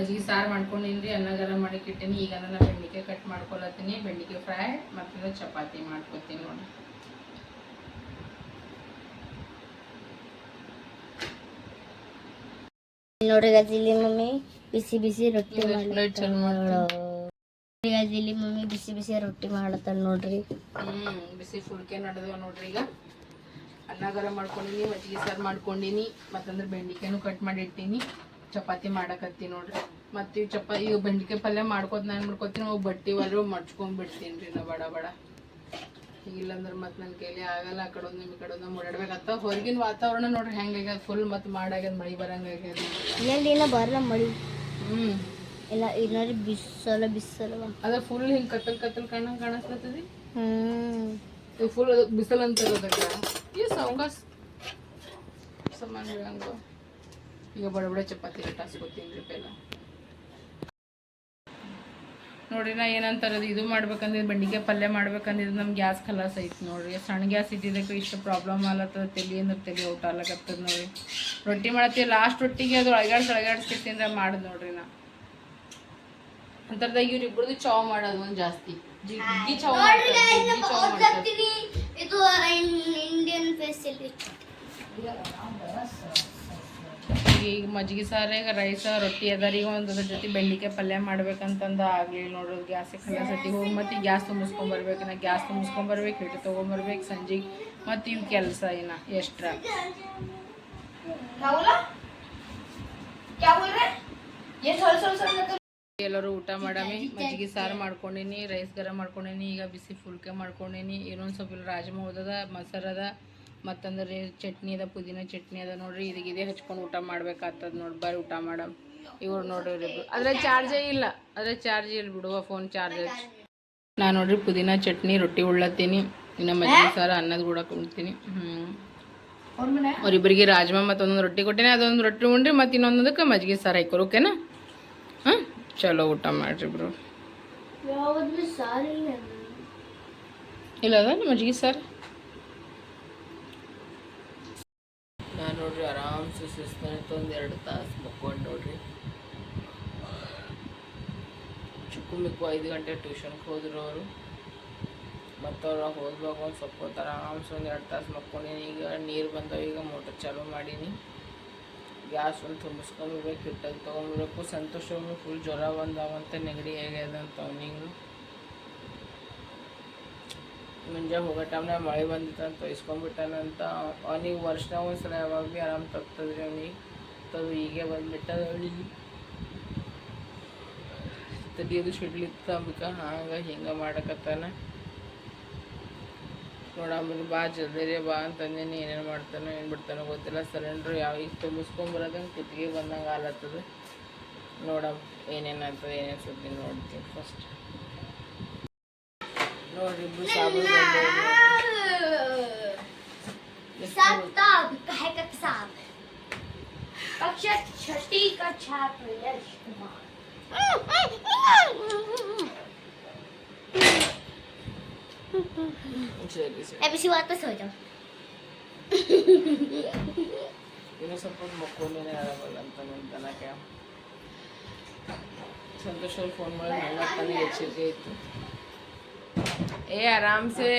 ಮಜ್ಜಿಗೆ ಸಾರು ಮಾಡ್ಕೊಂಡಿನ್ರಿ ಅನ್ನ ಗರಂ ಮಾಡಕ್ಕೆ ಇಟ್ಟೀನಿ. ಈಗ ನಾನು ಬೆಂಡಿಕಾಯಿ ಕಟ್ ಮಾಡ್ಕೊಳತ್ತೀನಿ. ಬೆಂಡಿಕಾಯಿ ಫ್ರೈ ಮತ್ತೆ ಚಪಾತಿ ಮಾಡ್ಕೊತೀನಿ ನೋಡಿ. ನೋಡ್ರಿ ಗಜಿಲಿ ಮಮ್ಮಿ ಬಿಸಿ ಬಿಸಿ ರೊಟ್ಟಿ ಮಾಡಿ ಗಜಿಲಿ ಮಮ್ಮಿ ಬಿಸಿ ಬಿಸಿ ರೊಟ್ಟಿ ಮಾಡತ್ತಾಳ ನೋಡ್ರಿ. ಹ್ಮ್ ಬಿಸಿ ಫುಲ್ಕೆ ನಡೆದವ ನೋಡ್ರಿ ಈಗ. ಅನ್ನ ಗರಂ ಮಾಡ್ಕೊಂಡಿನಿ ಮಜ್ಜಿಗೆ ಸಾರು ಮಾಡ್ಕೊಂಡಿನಿ ಮತ್ತಂದ್ರೆ ಬೆಂಡಿಕಾಯಿನೂ ಕಟ್ ಮಾಡಿ ಇಟ್ಟೀನಿ ಚಪಾತಿ ಮಾಡಕತ್ತಿ ನೋಡ್ರಿ. ಮತ್ತೆ ಈಗ ಚಪಾತಿ ಈಗ ಬೆಂಡಿಕಾಯಿ ಪಲ್ಯ ಮಾಡ್ಕೋತ ನಾನು ಮಾಡ್ಕೋತೀನಿ ಅವು ಬಟ್ಟಿ ಒಲ್ರು ಮಡ್ಚ್ಕೊಂಡ್ಬಿಡ್ತೀನಿ ರೀ ನಾ ಬಡ ಬಡ. ಇಲ್ಲಂದ್ರೆ ಮತ್ತೆ ನನ್ನ ಕೈಲಿ ಆಗಲ್ಲ ಆ ಕಡೆ ನಿಮ್ಮ ಕಡೆ ಒಂದು ಓಡಾಡ್ಬೇಕಾಗ್ತಾವ ಹೊರಗಿನ ವಾತಾವರಣ ನೋಡ್ರಿ ಹೆಂಗಾಗ್ಯದ ಫುಲ್ ಮತ್ತು ಮಾಡಾಗ್ಯದ ಮಳಿ ಬರಂಗಾಗ್ಯದ ಇಲ್ಲೆಲ್ಲ ಬರಲ್ಲ ಮಳೆ. ಹ್ಞೂ ಇಲ್ಲ ಇಲ್ಲಾರಿ ಬಿಸಲ ಬಿಸಲ ಅದ ಫುಲ್ ಹಿಂಗ್ ಕತ್ತಲ್ ಕತ್ತಲ್ ಕಣ್ಣಂಗ್ ಕಾಣಿಸ್ತದೆ ಹ್ಮ್. ಫುಲ್ ಅದು ಬಿಸಲ್ ಅಂತ ಅದಕ್ಕೆ ಈ ಸಾವಕಾಶ ಸಮಾನ ಹಂಗ ಈಗ ಬಡ ಬಡ ಚಪಾತಿ ಟಾಸ್ಕೋತೀನಿ ರೀ ಪೆಲ್ಲ ನೋಡ್ರಿ ನಾ ಏನಂತಾರ ಅದು ಇದು ಮಾಡ್ಬೇಕಂದ್ರೆ ಬೆಂಡಿಕಾಯಿ ಪಲ್ಯ ಮಾಡ್ಬೇಕಂದ್ರೆ ನಮ್ಮ ಗ್ಯಾಸ್ ಖಲಾಸ್ ಐತಿ ನೋಡ್ರಿ. ಸಣ್ಣ ಗ್ಯಾಸ್ ಇದ್ದಿದ್ದಕ್ಕೆ ಇಷ್ಟು ಪ್ರಾಬ್ಲಮ್ ಆಲತ್ತದ ತಲೆ ಅಂದ್ರೆ ತಲೆ ಊಟ ಆಗ್ಲಕತ್ತದ ನೋಡ್ರಿ. ರೊಟ್ಟಿ ಮಾಡತ್ತೀವಿ ಲಾಸ್ಟ್ ರೊಟ್ಟಿಗೆ ಅದು ಅಳಗಾಡ್ಸಿ ಅಂದ್ರೆ ಮಾಡಿದ್ ನೋಡ್ರಿ ನಾ. ಅಂತರ್ದಾಗ ಇಬ್ಬರದು ಚಾವ್ ಮಾಡೋದು ಒಂದು ಜಾಸ್ತಿ. ಚಾವ್ ಮಾಡ್ತಾರೆ ಜಿಗ್ಗಿ ಚಾವ್ ಮಾಡ್ತಾರೆ. ಇದು ಇಂಡಿಯನ್ ಫೆಸಿಲಿಟಿ ಈಗ ಮಜ್ಜಿಗೆ ಸಾರಾಗ ರೈಸ ರೊಟ್ಟಿ ಅದಾರ ಈಗ ಒಂದು ಅದ್ರ ಜೊತೆ ಬೆಂಡಿಕಾಯಿ ಪಲ್ಯ ಮಾಡ್ಬೇಕಂತಂದು ಆಗಲಿ ನೋಡೋದು ಗ್ಯಾಸಿಗೆ ಕಲ್ಲ ಸತಿ ಹೋಗಿ ಮತ್ತೆ ಗ್ಯಾಸ್ ತುಂಬಿಸ್ಕೊಂಬರ್ಬೇಕು ನಾ ಗ್ಯಾಸ್ ತುಂಬಿಸ್ಕೊಂಬರ್ಬೇಕು ಹಿಟ್ಟು ತೊಗೊಂಬರ್ಬೇಕು ಸಂಜೆಗೆ ಮತ್ತು ಇವು ಕೆಲಸ ಇನ್ನ ಎಷ್ಟ್ರ. ಎಲ್ಲರೂ ಊಟ ಮಾಡಾಮಿ. ಮಜ್ಜಿಗೆ ಸಾರು ಮಾಡ್ಕೊಂಡಿನಿ ರೈಸ್ ಗರಂ ಮಾಡ್ಕೊಂಡಿನಿ ಈಗ ಬಿಸಿ ಫುಲ್ಕೆ ಮಾಡ್ಕೊಂಡಿನಿ. ಏನೊಂದು ಸ್ವಲ್ಪ ರಾಜ್ಮಾ ಮೊಸರದ ಮೊಸರು ಅದ. ಮತ್ತಂದ್ರೆ ಚಟ್ನಿ ಅದ ಪುದೀನ ಚಟ್ನಿ ಅದ ನೋಡ್ರಿ ಇದೇ ಹಚ್ಕೊಂಡು ಊಟ ಮಾಡ್ಬೇಕಾಗ್ತದ ನೋಡಿ ಬರ್ರಿ ಊಟ ಮಾಡಮ್. ಇವ್ರು ನೋಡ್ರಿ ಅದ್ರಲ್ಲಿ ಅದ್ರ ಚಾರ್ಜೇ ಇಲ್ಲ. ಅದ್ರ ಚಾರ್ಜ್ ಇಲ್ಲ ಬಿಡುವ ಫೋನ್ ಚಾರ್ಜ್ ನಾನು ನೋಡ್ರಿ ಪುದೀನ ಚಟ್ನಿ ರೊಟ್ಟಿ ಉಳ್ಳತ್ತೀನಿ. ಇನ್ನು ಮಜ್ಜಿಗೆ ಸಾರ ಅನ್ನದ ಕೂಡ ಕುಣ್ತೀನಿ ಹ್ಞೂ ಅವ್ರಿಬ್ಬರಿಗೆ ರಾಜ್ಮಾ ಮತ್ತೊಂದೊಂದು ರೊಟ್ಟಿ ಕೊಟ್ಟಿನಿ ಅದೊಂದು ರೊಟ್ಟಿ ಉಂಡ್ರಿ ಮತ್ತು ಇನ್ನೊಂದಕ್ಕೆ ಮಜ್ಜಿಗೆ ಸಾರು ಹಾಕೋರು ಓಕೆನಾ ಹಾಂ ಚಲೋ ಊಟ ಮಾಡ್ರಿ ಬ್ರೋ. ಯಾವ್ದು ಸಾರಿ ಇಲ್ಲ ಅದ ಮಜ್ಜಿಗೆ ಸಾರು? ನೋಡ್ರಿ, ಆರಾಮ್ಸೆ ಸುಸ್ತಾಯ್ತು ಒಂದು ಎರಡು ತಾಸು ಮಕ್ಕೊಂಡು ನೋಡ್ರಿ. ಚಿಕ್ಕ ಮಿಕ್ಕು ಐದು ಗಂಟೆ ಟ್ಯೂಷನ್ಗೆ ಹೋದ್ರು ಅವರು. ಮತ್ತು ಅವ್ರು ಹೋದ್ವಾಗ ಒಂದು ಸ್ವಲ್ಪ ಆರಾಮ್ಸೆ ಒಂದು ಎರಡು ತಾಸು ಮಕ್ಕೊಂಡೀನಿ. ಈಗ ನೀರು ಬಂದವು, ಈಗ ಮೋಟರ್ ಚಾಲೂ ಮಾಡೀನಿ. ಗ್ಯಾಸ್ ಒಂದು ತುಂಬಿಸ್ಕೊಂಬಿಡ್ಬೇಕು ಹಿಟ್ಟಲ್ಲಿ ತೊಗೊಂಡ್ಬಿಡ್ಬೇಕು ಸಂತೋಷ ಫುಲ್ ಜ್ವರ ಬಂದಾವಂತ ನೆಗಡಿ ಹೇಗೆ ಅಂತ ಅವನಿಗೂ. ಮುಂಜೆ ಹೋಗೋ ಟೈಮ್ನಾಗ ಮಳೆ ಬಂದಿತ್ತು ಅಂತ ಇಸ್ಕೊಂಡ್ಬಿಟ್ಟಾನಂತ ಅವನಿಗೆ ವರ್ಷನಾಗ ಒಂದ್ಸಲ ಯಾವಾಗ ಭೀ ಆರಾಮ್ ತಪ್ತದ್ರಿ ಅವನಿಗೆ. ಅದು ಹೀಗೆ ಬಂದುಬಿಟ್ಟದ ಅವಳಿಗೆ ತಡಿಯೋದು ಸಿಡ್ಲಿತ್ತು ಅಂಬಿಕ ಹಂಗೆ ಹಿಂಗೆ ಮಾಡಕತ್ತಾನೆ. ನೋಡಂಬಲ್ಲಿ ಬಾ ಜಲ್ದಿರೇ ಬಾ ಅಂತಂದೇನಿ ಏನೇನು ಮಾಡ್ತಾನೋ, ಏನು ಬಿಡ್ತಾನೋ ಗೊತ್ತಿಲ್ಲ. ಸಿಲಿಂಡ್ರ್ ಯಾವ ಈಗ ತುಂಬಿಸ್ಕೊಂಬರೋದಂಗೆ ಕುತ್ತಿಗೆ ಬಂದಂಗೆ ಆಲತ್ತದ ನೋಡಮ್ ಏನೇನಾಗ್ತದೆ ಏನೇನು ಸುದ್ದಿ ನೋಡ್ತೀನಿ ಫಸ್ಟ್ ನೋಡ್ರಿ ಇಬ್ರು ಸಾಬು साहब ताब है का साहब कक्षा छठी का छात्र यश कुमार ಸರಿ ಸರಿ अब इसी बात पे सो जाओ ಇನ್ನೂ ಸ್ವಲ್ಪ ಮಕ್ಕೊಂಡೇನೆ ಆರಾಮಲ್ಲ ಅಂತ ನಂತನಕ್ಕೆ ಸಂತೋಷ್ ಅವ್ರು ಫೋನ್ ಮಾಡಿ ನನ್ನ ತಾನೇ ಎಚ್ಚರಿಕೆ ಇತ್ತು ಏ ಆರಾಮ್ಸೆ कुछ खाने ಏ ಆರಾಮ್ಸೆ.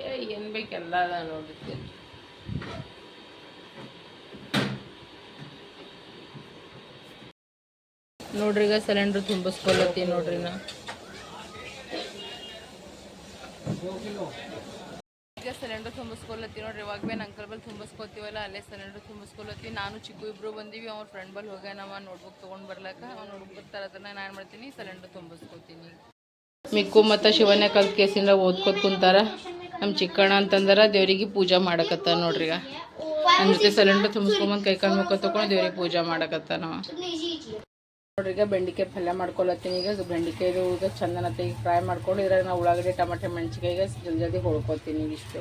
ಏ ಬೇಕೆಲ್ಲ ಅದ ನೋಡಿದ್ದೆ ನೋಡ್ರಿ ಈಗ ಸಿಲಿಂಡ್ರ್ ತುಂಬಿಸ್ಕೊಳತ್ತೀನಿ ನೋಡ್ರಿ ನಾ. ಈಗ ಸಿಲಿಂಡರ್ ತುಂಬಿಸ್ಕೊಲತ್ತೀವಿ ನೋಡ್ರಿ, ಇವಾಗ ಭೀ ಅಂಕಲ್ ಬಲ್ಲಿ ತುಂಬಿಸ್ಕೊತೀವಲ್ಲ, ಅಲ್ಲೇ ಸಿಲಿಂಡ್ರ್ ತುಂಬಿಸ್ಕೊಲತ್ತೀವಿ ನಾನು ಚಿಕ್ಕು ಇಬ್ಬರು ಬಂದೀವಿ ಅವ್ರ ಫ್ರೆಂಡ್ ಬಲ್ಲಿ ಹೋಗ್ಯಾನವ ನೋಟ್ಬುಕ್ ತೊಗೊಂಡು ಬರ್ಲಾಕ. ಅವ್ನು ನೋಟ್ಬುಕ್ ತರದನ್ನ ನಾನು ಮಾಡ್ತೀನಿ ಸಿಲಿಂಡ್ರ್ ತುಂಬಿಸ್ಕೊತೀನಿ. ಮಿಕ್ಕು ಮತ್ತು ಶಿವನ ಕಲ್ ಕೇಸಿಂದ ಓದ್ಕೋತ ಕುಂತಾರ. ನಮ್ಮ ಚಿಕ್ಕಣ್ಣ ಅಂತಂದ್ರೆ, ದೇವ್ರಿಗೆ ಪೂಜೆ ಮಾಡಕತ್ತ ನೋಡ್ರಿ ಈಗ. ಜೊತೆ ಸಿಲಿಂಡರ್ ತುಂಬಿಸ್ಕೊಂಬಂದು ಕೈ ಕಾಲು ಮುಖ ತೊಗೊಂಡು ದೇವ್ರಿಗೆ ಪೂಜೆ ಮಾಡಕತ್ತ ನಾವು ನೋಡ್ರಿ, ಈಗ ಬೆಂಡಿಕಾಯಿ ಪಲ್ಯ ಮಾಡ್ಕೊಳತ್ತೀನಿ. ಈಗ ಬೆಂಡಿಕಾಯಿದು ಈಗ ಚಂದನತ್ತೆ ಈಗ ಫ್ರೈ ಮಾಡ್ಕೊಂಡು ಇದ್ರಾಗ ನಾವು ಉಳ್ಳಾಗಡ್ಡೆ, ಟಮಾಟೆ ಮೆಣಸಿಕಾಯಿ ಈಗ ಜಲ್ದಿ ಜಲ್ದಿ ಹೊಳ್ಕೊತೀನಿ ಇಷ್ಟು.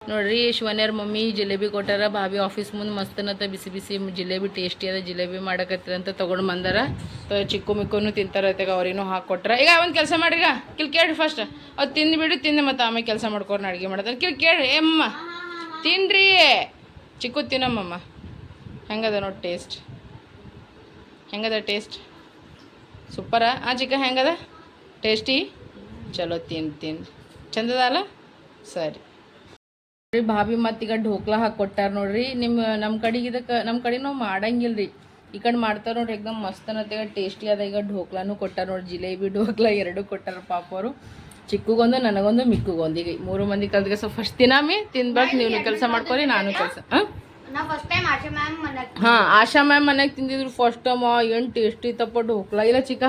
ನೋಡ್ರಿ ಶಿವನ್ಯರ ಮಮ್ಮಿ ಜಿಲೇಬಿ ಕೊಟ್ಟಾರ ಬಾಬಿ ಆಫೀಸ್ ಮುಂದೆ ಮಸ್ತನತ್ತ ಬಿಸಿ ಬಿಸಿ ಜಿಲೇಬಿ ಟೇಸ್ಟಿ ಅದ, ಜಿಲೇಬಿ ಮಾಡಕತ್ತೀರ ಅಂತ ತೊಗೊಂಡು ಬಂದಾರ. ಚಿಕ್ಕ ಮಿಕ್ಕುನು ತಿಂತಾರತ್ತಾಗ ಅವ್ರೇನು ಹಾಕೊಟ್ರ ಈಗ ಒಂದು ಕೆಲಸ ಮಾಡ್ರಿ ಈಗ, ಕಿಲ್ ಕೇಳ್ರಿ ಫಸ್ಟ್ ಅದು ತಿಂದ್ಬಿಡು ತಿಂದು ಮತ್ತೆ ಆಮೇಲೆ ಕೆಲಸ ಮಾಡ್ಕೊಂಡು ಅಡುಗೆ ಮಾಡ್ತಾರೆ. ಕಿಲ್ ಕೇಳ್ರಿ ಏಮ್ಮ ತಿನ್ರಿ. ಚಿಕ್ಕು ತಿನ್ನಮ್ಮಮ್ಮ ಹೆಂಗದ ನೋಡಿ ಟೇಸ್ಟ್ ಹೆಂಗದ ಟೇಸ್ಟ್? ಸೂಪರ? ಆ ಚಿಕ್ಕ ಹೆಂಗದ? ಟೇಸ್ಟಿ? ಚಲೋ ತಿನ್ ತಿನ್. ಚಂದದ ಅಲ್ಲ ಸರಿ ಭಾಬಿ ಮತ್ತೀಗ ಢೋಕ್ಲಾ ಹಾಕಿ ಕೊಟ್ಟಾರ ನೋಡ್ರಿ. ನಿಮ್ಮ ನಮ್ಮ ಕಡೆಗೆ ಇದಕ್ಕೆ ನಮ್ಮ ಕಡೆ ನಾವು ಮಾಡಂಗಿಲ್ಲ ರೀ ಈ ಕಡೆ ಮಾಡ್ತಾರೆ ನೋಡ್ರಿ, ಎಕ್ದಮ್ ಮಸ್ತ್ ಅನ್ನತ್ತೆ. ಟೇಸ್ಟಿ ಅದ ಈಗ ಢೋಕ್ಲಾನು ಕೊಟ್ಟಾರ ನೋಡಿ ಜಿಲೇಬಿ ಢೋಕ್ಲಾ ಎರಡು ಕೊಟ್ಟಾರ ಪಾಪ ಅವರು. ಚಿಕ್ಕಗೊಂದು, ನನಗೊಂದು, ಮಿಕ್ಕುಗೊಂದು. ಈಗ ಮೂರು ಮಂದಿ ಕಲ್ತ್ಗೆ ಸೊ ಫಸ್ಟ್ ತಿನ್ನಾಮಿ ತಿನ್ಬೇಕು, ನೀವು ಕೆಲಸ ಮಾಡ್ಕೊರಿ, ನಾನು ಕೆಲಸ, ಹಾಂ? ನಾ ಫಸ್ಟ್ ಟೈಮ್ ಆಶಾ ಮ್ಯಾಮ್ ಮನೆಗೆ ಹಾಂ ಆಶಾ ಮ್ಯಾಮ್ ಮನೆಗೆ ತಿಂದಿದ್ರು ಫಸ್ಟ್ ಟೈಮ್ ಏನು ಟೇಸ್ಟಿ ತಪ್ಪ ಢೋಕ್ಲಾ ಇಲ್ಲ ಚಿಕ್ಕ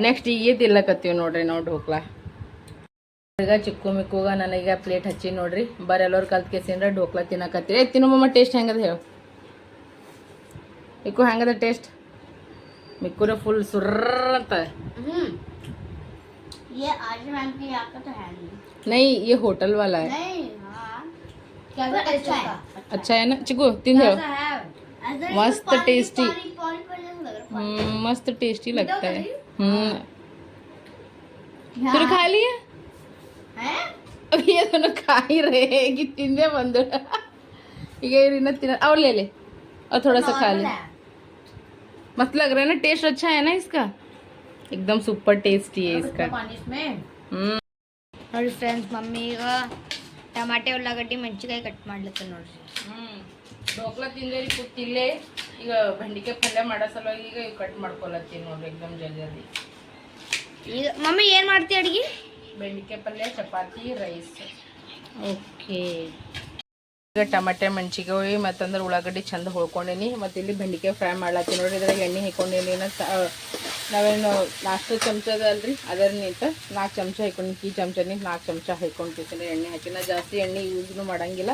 ನೆಕ್ಸ್ಟ್ ಈಗ ತಿಲ್ಲಕತ್ತೀವಿ ನೋಡ್ರಿ ನಾವು ಢೋಕ್ಲಾ ಈಗ ಚಿಕ್ಕು ಮಿಕ್ಕುಗ ನನಗೆ ಪ್ಲೇಟ್ ಹಚ್ಚಿ ನೋಡ್ರಿ ಬರ್ ಎಲ್ಲರೂ ಕಲ್ತ್ ಕೇಸಿಂದ್ರ ಢೋಕ್ಲಾ ತಿನ್ನಕತ್ತೀರಿ ಏ ತಿನ್ನಮ್ಮ ಟೇಸ್ಟ್ ಹೆಂಗದ ಹೇಳು ಮಿಕ್ಕು ಹೆಂಗದ ಟೇಸ್ಟ್ ಮಿಕ್ಕುರ ಫುಲ್ ಸುರ್ರ ಅಂತ हम्म ये आशा मैम की यहाँ का तो है अच्छा है। अच्छा, अच्छा है ना? चिकू तीन मस्त टेस्टी हम्म, मस्त टेस्टी लगता है। फिर हम्म। खा लिए अभी ये दोनों खा ही रहे हैं कि तीन दे बंद ये रीना तीन और ले ले। और थोड़ा सा खा ले। मस्त लग रहा है ना टेस्ट अच्छा है ना इसका? एकदम सुपर टेस्टी है इसका। हम्म। और फ्रेंड्स मम्मी का ಟಮಾಟೆ ಉಳ್ಳಾಗಡ್ಡಿ ಮೆಣಸಿನ್ಕಾಯಿ ಕಟ್ ಮಾಡ್ಲತ್ತ ನೋಡ್ರಿ. ಹ್ಮ್. ತಿಂದ್ರೆ ತಿಂದೇರಿ ಕೂತಿಲ್ಲೇ ಈಗ ಬೆಂಡಿಕಾಯಿ ಪಲ್ಯ ಮಾಡೋ ಸಲುವಾಗಿ ಈಗ ಕಟ್ ಮಾಡ್ಕೊಲತ್ತೀನಿ ನೋಡ್ರಿ ಎಕ್ದಮ್ ಜಲ್ದಿ. ಜಲ್ದಿ ಈಗ ಮಮ್ಮಿ ಏನು ಮಾಡ್ತೀವಿ ಅಡುಗೆ? ಬೆಂಡಿಕಾಯಿ ಪಲ್ಯ ಚಪಾತಿ ರೈಸ್. ಓಕೆ. ಈಗ ಟಮಾಟೆ ಮೆಣಸಿಕಾಯಿ ಮತ್ತಂದ್ರೆ ಉಳ್ಳಾಗಡ್ಡಿ ಚಂದ ಹೋಳ್ಕೊಂಡೇನಿ. ಮತ್ತು ಇಲ್ಲಿ ಬೆಂಡಿಕಾಯಿ ಫ್ರೈ ಮಾಡ್ಲತ್ತೀನಿ ನೋಡ್ರಿ. ಇದ್ರಾಗ ಎಣ್ಣೆ ಹಾಕೊಂಡೇನಿ. ನಾವೇನು ನಾಷ್ಟು ಚಮಚದ ಅಲ್ರಿ ಅದರ ನಿಂತ ನಾಲ್ಕು ಚಮಚ ಹಾಕೊಂಡು ಈ ಚಮಚ ನಿಂತ ನಾಲ್ಕು ಚಮಚ ಹಾಕೊಂಡಿರ್ತೀನಿ ಎಣ್ಣೆ ಹಾಕಿನ ಜಾಸ್ತಿ ಎಣ್ಣೆ ಯೂಸ್ನು ಮಾಡಂಗಿಲ್ಲ.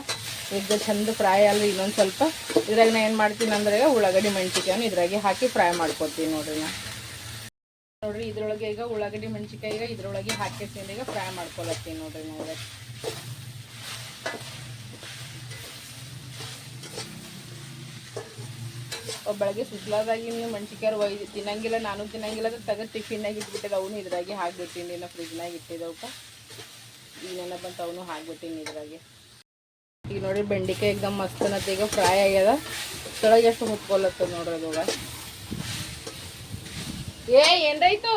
ಈಗ ಚಂದ ಫ್ರೈ ಅಲ್ರಿ ಇನ್ನೊಂದು ಸ್ವಲ್ಪ. ಇದ್ರಾಗ ನಾ ಏನು ಮಾಡ್ತೀನಿ ಅಂದ್ರೆ ಉಳ್ಳಾಗಡ್ಡಿ ಮೆಣಸಿಕಾಯನ್ನು ಇದ್ರಾಗೆ ಹಾಕಿ ಫ್ರೈ ಮಾಡ್ಕೊತೀನಿ ನೋಡ್ರಿ ನಾ. ನೋಡ್ರಿ, ಇದ್ರೊಳಗೆ ಈಗ ಉಳ್ಳಾಗಡ್ಡಿ ಮೆಣಸಿಕಾಯಿ ಈಗ ಇದ್ರೊಳಗೆ ಹಾಕಿರ್ತೀನಿ. ಈಗ ಫ್ರೈ ಮಾಡ್ಕೊಳತ್ತೀನಿ ನೋಡ್ರಿ ನಾವು. ಬೆಳಗ್ಗೆ ಸುಸ್ಲಾದಾಗಿ ನೀವು ಮೆಣಸಿಕಾಯಿ ಒಯ್ದು ತಿನ್ನಂಗಿಲ್ಲ, ನಾನು ತಿನ್ನಂಗಿಲ್ಲ ಅದು ತೆಗೆದು ಟಿಫಿನ್ನಾಗ ಇಟ್ಬಿಟ್ಟಿದ್ದು ಅವನು ಇದ್ರಾಗೆ ಹಾಕ್ಬಿಟ್ಟಿನಿ ನಾ ಫ್ರಿಜ್ನಾಗ ಇಟ್ಟಿದ್ದವಕ್ಕ ಈಗ ನೆನಪು ಬಂತು ಅವನು ಹಾಕ್ಬಿಟ್ಟಿನಿ ಇದ್ರಾಗೆ. ಈಗ ನೋಡಿ ಬೆಂಡಿಕಾಯಿ ಎಕ್ದಮ್ ಮಸ್ತ್ ಅನ್ನತ್ತೆ, ಈಗ ಫ್ರೈ ಆಗ್ಯದ. ಕೆಳಗೆ ಎಷ್ಟು ಮುತ್ಕೊಲತ್ತದ ನೋಡ್ರಿ ಅದಾಗ ಏ ಏನ್ರಾಯ್ತು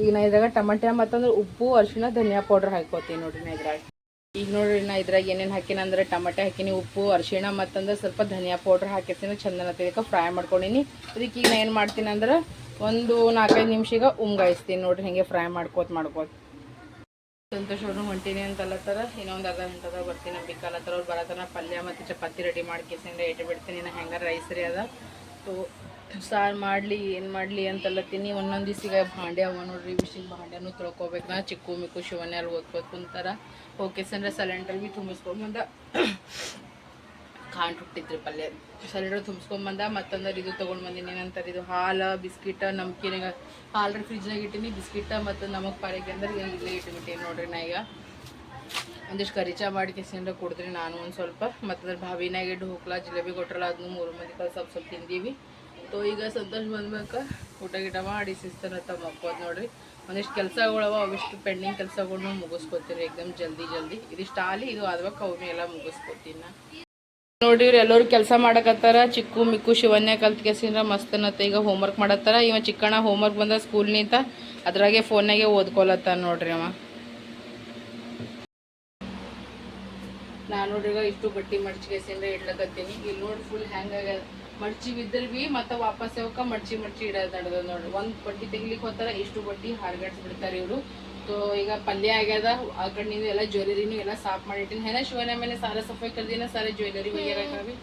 ಈಗ ನಾ ಇದ್ರಾಗ ಟಮಾಟೆ ಮತ್ತಂದ್ರೆ ಉಪ್ಪು ಅರಿಶಿನ ಧನಿಯಾ ಪೌಡರ್ ಹಾಕೋತೀನಿ ನೋಡ್ರಿ ನಾ ಇದ್ರಾಗ. ಈಗ ನೋಡ್ರಿ ನಾ ಇದ್ರಾಗ ಏನೇನು ಹಾಕಿನ ಅಂದ್ರೆ ಟಮಾಟೆ ಹಾಕಿನಿ, ಉಪ್ಪು, ಅರಿಶಿಣ ಮತ್ತಂದ್ರೆ ಸ್ವಲ್ಪ ಧನಿಯಾ ಪೌಡರ್ ಹಾಕಿರ್ತೀನಿ, ಚಂದನ ಇದಕ್ಕೆ ಫ್ರೈ ಮಾಡ್ಕೊಂಡಿನಿ. ಅದಕ್ಕೆ ಈಗ ನಾ ಏನು ಮಾಡ್ತೀನಿ ಅಂದ್ರೆ ಒಂದು ನಾಲ್ಕೈದು ನಿಮಿಷ ಉಂಗಾಯಿಸ್ತೀನಿ ಉಮ್ಗಾಯಿಸ್ತೀನಿ ನೋಡ್ರಿ, ಹಿಂಗೆ ಫ್ರೈ ಮಾಡ್ಕೋತ ಮಾಡ್ಕೋತ. ಸಂತೋಷ ಅವ್ರನ್ನ ಹೊಂಟೀನಿ ಅಂತ ಅಲ್ಲತ್ತಾರ ಇನ್ನೊಂದು ಅರ್ಧ ಗಂಟೆದಾಗ ಬರ್ತೀನಿ ಬಿಕ್ಕಲ್ಲತ್ತಾರ ಅವ್ರು ಬರತನ ಪಲ್ಯ ಮತ್ತು ಚಪಾತಿ ರೆಡಿ ಮಾಡ್ಕೇಸಿಂದ ಇಟ್ಟು ಬಿಡ್ತೀನಿ ನಾ ಹೆಂಗಾರ ರೈಸ್ ರೀ ಅದ. ಸೊ ಸಾರು ಮಾಡಲಿ, ಏನು ಮಾಡಲಿ ಅಂತಲ್ಲತ್ತೀನಿ ಒಂದೊಂದು ದಿವಸ ಈಗ ಭಾಂಡೆ ಅವ ನೋಡ್ರಿ ಬಿಸಿಗೆ ಭಾಂಡೆನೂ ತೊಳ್ಕೊಬೇಕು. ನಾ ಚಿಕ್ಕು ಮಿಕ್ಕು ಶಿವನೇ ಅಲ್ಲಿ ಓದ್ಕೋತ ಕುಂತಾರ ಸಂದ್ರೆ ಸಿಲಿಂಡರ್ ಭೀ ತುಂಬಿಸ್ಕೊಂಬಂದ ಕಾಂಡ್ ಹುಟ್ಟಿದ್ರಿ ಪಲ್ಯ. ಸಿಲಿಂಡರ್ ತುಂಬಿಸ್ಕೊಂಬಂದ ಮತ್ತಂದ್ರೆ ಇದು ತೊಗೊಂಡು ಬಂದೀನಿ ಏನಂತಾರೆ ಇದು ಹಾಲು, ಬಿಸ್ಕಿಟ ನಮ್ಕಿನಾಗ ಹಾಲು ಫ್ರಿಜ್ನಾಗ ಇಟ್ಟಿನಿ. ಬಿಸ್ಕಿಟ ಮತ್ತು ನಮಗೆ ಪಾರಿಗೆ ಅಂದ್ರೆ ಇಲ್ಲೇ ಇಟ್ಬಿಟ್ಟೀನಿ ನೋಡ್ರಿ ನಾ ಈಗ. ಒಂದಿಷ್ಟು ಕರಿಚಾ ಮಾಡಿ ಕೆಸಿಂದ ಕುಡಿದ್ರಿ ನಾನು ಒಂದು ಸ್ವಲ್ಪ. ಮತ್ತಂದ್ರೆ ಭಾವಿನಾಗ ಢೋಕ್ಲಾ ಜಿಲೇಬಿ ಕೊಟ್ರಲ್ಲ ಅದನ್ನು ಮೂರು ಮಂದಿ ಕಲ್ ಸ್ವಲ್ಪ ಸ್ವಲ್ಪ ತಿಂದೀವಿ. ತೋ, ಈಗ ಸಂತೋಷ್ ಬಂದ್ಬೇಕು ಊಟ ಗಿಟ ಮಾಡಿ ಶಿಸ್ತನತ್ತ ಮಕ್ಕೋದು ನೋಡ್ರಿ. ಒಂದಿಷ್ಟು ಕೆಲಸಗಳವ ಅವಿಷ್ಟು ಪೆಂಡಿಂಗ್ ಕೆಲಸಗಳ್ನು ಮುಗಿಸ್ಕೊತೀರಿ ಎಕ್ದಮ್ ಜಲ್ದಿ ಜಲ್ದಿ. ಇದಿಷ್ಟು ಆಲಿ ಇದು ಅದವ ಕೌಮಿ ಎಲ್ಲ ಮುಗಿಸ್ಕೊತೀನಿ ನೋಡ್ರಿ ಇವ್ರು ಎಲ್ಲರೂ ಕೆಲಸ ಮಾಡಕತ್ತಾರ. ಚಿಕ್ಕು, ಮಿಕ್ಕು, ಶಿವನ್ಯ, ಕಲ್ತ್ ಕೆಸಿಂದ್ರ ಮಸ್ತ್ ಅನ್ನತ್ತ. ಈಗ ಹೋಮ್ವರ್ಕ್ ಮಾಡತ್ತಾರ. ಇವ ಚಿಕ್ಕಣ್ಣ ಹೋಮ್ವರ್ಕ್ ಬಂದ ಸ್ಕೂಲ್ನಿಂದ ಅದ್ರಾಗೆ ಫೋನ್ನಾಗೆ ಓದ್ಕೊಲತ್ತ ನೋಡ್ರಿ ಅವ. ನಾನು ನೋಡ್ರಿ ಇಷ್ಟು ಬಟ್ಟಿ ಮಡ್ಚಿ ಕೆಸಿಂದ್ರ ಇಡ್ಲಕತ್ತೀನಿ. ಇಲ್ಲಿ ನೋಡಿ ಫುಲ್ ಹ್ಯಾಂಗ್ ಆಗ್ಯದ. ಮಡ್ಚಿ ಬಿದ್ದಲ್ ಬಿ ಮತ್ತ ವಾಪಸ್ ಯಾವಕ್ಕ ಮಡ್ಚಿ ಮಡ್ಚಿ ಇಡೋದು ನಡೆದ ನೋಡ್ರಿ. ಒಂದ್ ಬಡ್ಡಿ ತೆಗಿಲಿಕ್ಕೆ ಹೋತಾರ ಇಷ್ಟು ಬಡ್ಡಿ ಹಾರ್ಗಾಡ್ಸ್ಬಿಡ್ತಾರೆ ಇವರು. ಸೊ ಈಗ ಪಲ್ಯ ಆಗ್ಯದ ಆ ಕಡೆ ನೀವು ಎಲ್ಲ ಜ್ಯುವೆಲರಿನು ಎಲ್ಲ ಸಾಫ್ ಮಾಡಿಟ್ಟಿನಿ. ಹೇನ ಶಿವನ ಮೇಲೆ ಸಾರ ಸಫಾಯಿ ಕರ್ದಿನ ಸಾರ ಜ್ಯುವೆಲರಿ ಒಯ್ಯರಕ್ಕಾಗಿ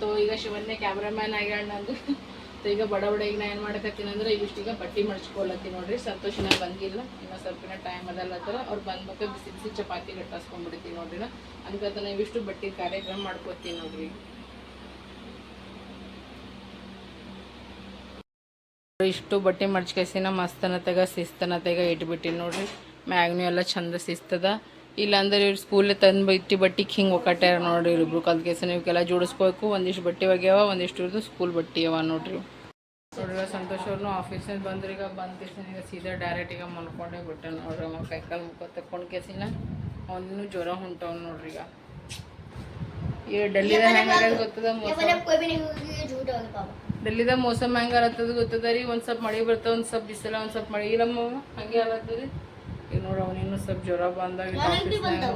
ತೋ ಈಗ ಶಿವನ್ನೇ ಕ್ಯಾಮ್ರಾಮ್ಯಾನ್ ಆಗ್ಯಾಣ ನಂದು. ಸೊ ಈಗ ಬಡ ಬಡ ಈಗ ನಾ ಏನು ಮಾಡಕತ್ತೀನಿ ಅಂದ್ರೆ ಇಷ್ಟೀಗ ಬಟ್ಟಿ ಮಡ್ಚ್ಕೊಳತ್ತೀನಿ ನೋಡ್ರಿ. ಸಂತೋಷ ನಾ ಬಂದಿಲ್ಲ. ಇನ್ನ ಸ್ವಲ್ಪ ಟೈಮ್ ಅದಲ್ಲ ಥರ ಅವ್ರು ಬಂದ್ಬೇಕು ಬಿಸಿ ಬಿಸಿ ಚಪಾತಿ ಕಟ್ಟಿಸ್ಕೊಂಡ್ಬಿಡ್ತೀನಿ ನೋಡ್ರಿ ನಾ. ಅದಕ್ಕೆ ನಾವು ಇವಿಷ್ಟು ಬಟ್ಟಿ ಕಾರ್ಯಕ್ರಮ ಮಾಡ್ಕೋತೀನಿ ನೋಡ್ರಿ. ಇಷ್ಟು ಬಟ್ಟೆ ಮಡ್ಚ್ಕೇಸಿನ ಮಸ್ತನತೆಗ ಶಿಸ್ತನತೆಗ ಇಟ್ಬಿಟ್ಟಿನಿ ನೋಡ್ರಿ. ಮ್ಯಾಗ್ನು ಎಲ್ಲ ಚಂದ ಶಿಸ್ತದ. ಇಲ್ಲಾಂದ್ರೆ ಇವ್ರು ಸ್ಕೂಲ್ ತಂದು ಇಟ್ಟು ಬಟ್ಟಿಗೆ ಹಿಂಗೆ ಒಕ್ಕಟ್ಯಾರ ನೋಡ್ರಿ ಇಬ್ರು ಕಲ್ತ್ಕೇಸಿನ ಇವಕ್ಕೆಲ್ಲ ಜೋಡಿಸ್ಬೇಕು ಒಂದಿಷ್ಟು ಬಟ್ಟೆ ಒಗ್ಯಾವ, ಒಂದಿಷ್ಟು ಇವ್ರದ್ದು ಸ್ಕೂಲ್ ಬಟ್ಟೆ ಅವ ನೋಡ್ರಿ. ಸಂತೋಷ್ ಅವ್ರನ್ನು ಆಫೀಸಿಂದ ಬಂದ್ರೆ ಈಗ ಬಂದ ಈಗ ಸೀದಾ ಡೈರೆಕ್ಟ್ ಈಗ ಮಲ್ಕೊಂಡೇ ಬಿಟ್ಟೆ ನೋಡ್ರಿ. ಅವ ಕೈಕಾಲು ಮುಖ ತಕ್ಕೊಂಡು ಕೇಸಿನ ಅವನು ಜ್ವರ ಹೊಂಟವ್ ನೋಡ್ರಿ ಈಗ. ಈಗ ಡೆಲ್ಲಿದ ಹೆಂಗಾರ ಗೊತ್ತದ ಡೆಲ್ಲಿದ ಮೋಸಮ್ ಹೆಂಗಾರ ಹತ್ತದ ಗೊತ್ತದ ರೀ? ಒಂದು ಸ್ವಲ್ಪ ಮಳೆ ಬರ್ತದ ಒಂದು ಸ್ವಲ್ಪ ಬಿಸಿಲ ಒಂದು ಸ್ವಲ್ಪ ಮಳೆ. ಇಲ್ಲಮ್ಮ ಹಂಗೆ ಅಲ್ಲತ್ತದ ರೀ? ಈಗ ನೋಡಿ ಅವನೇನು ಸ್ವಲ್ಪ ಜ್ವರ ಬಂದಾಗ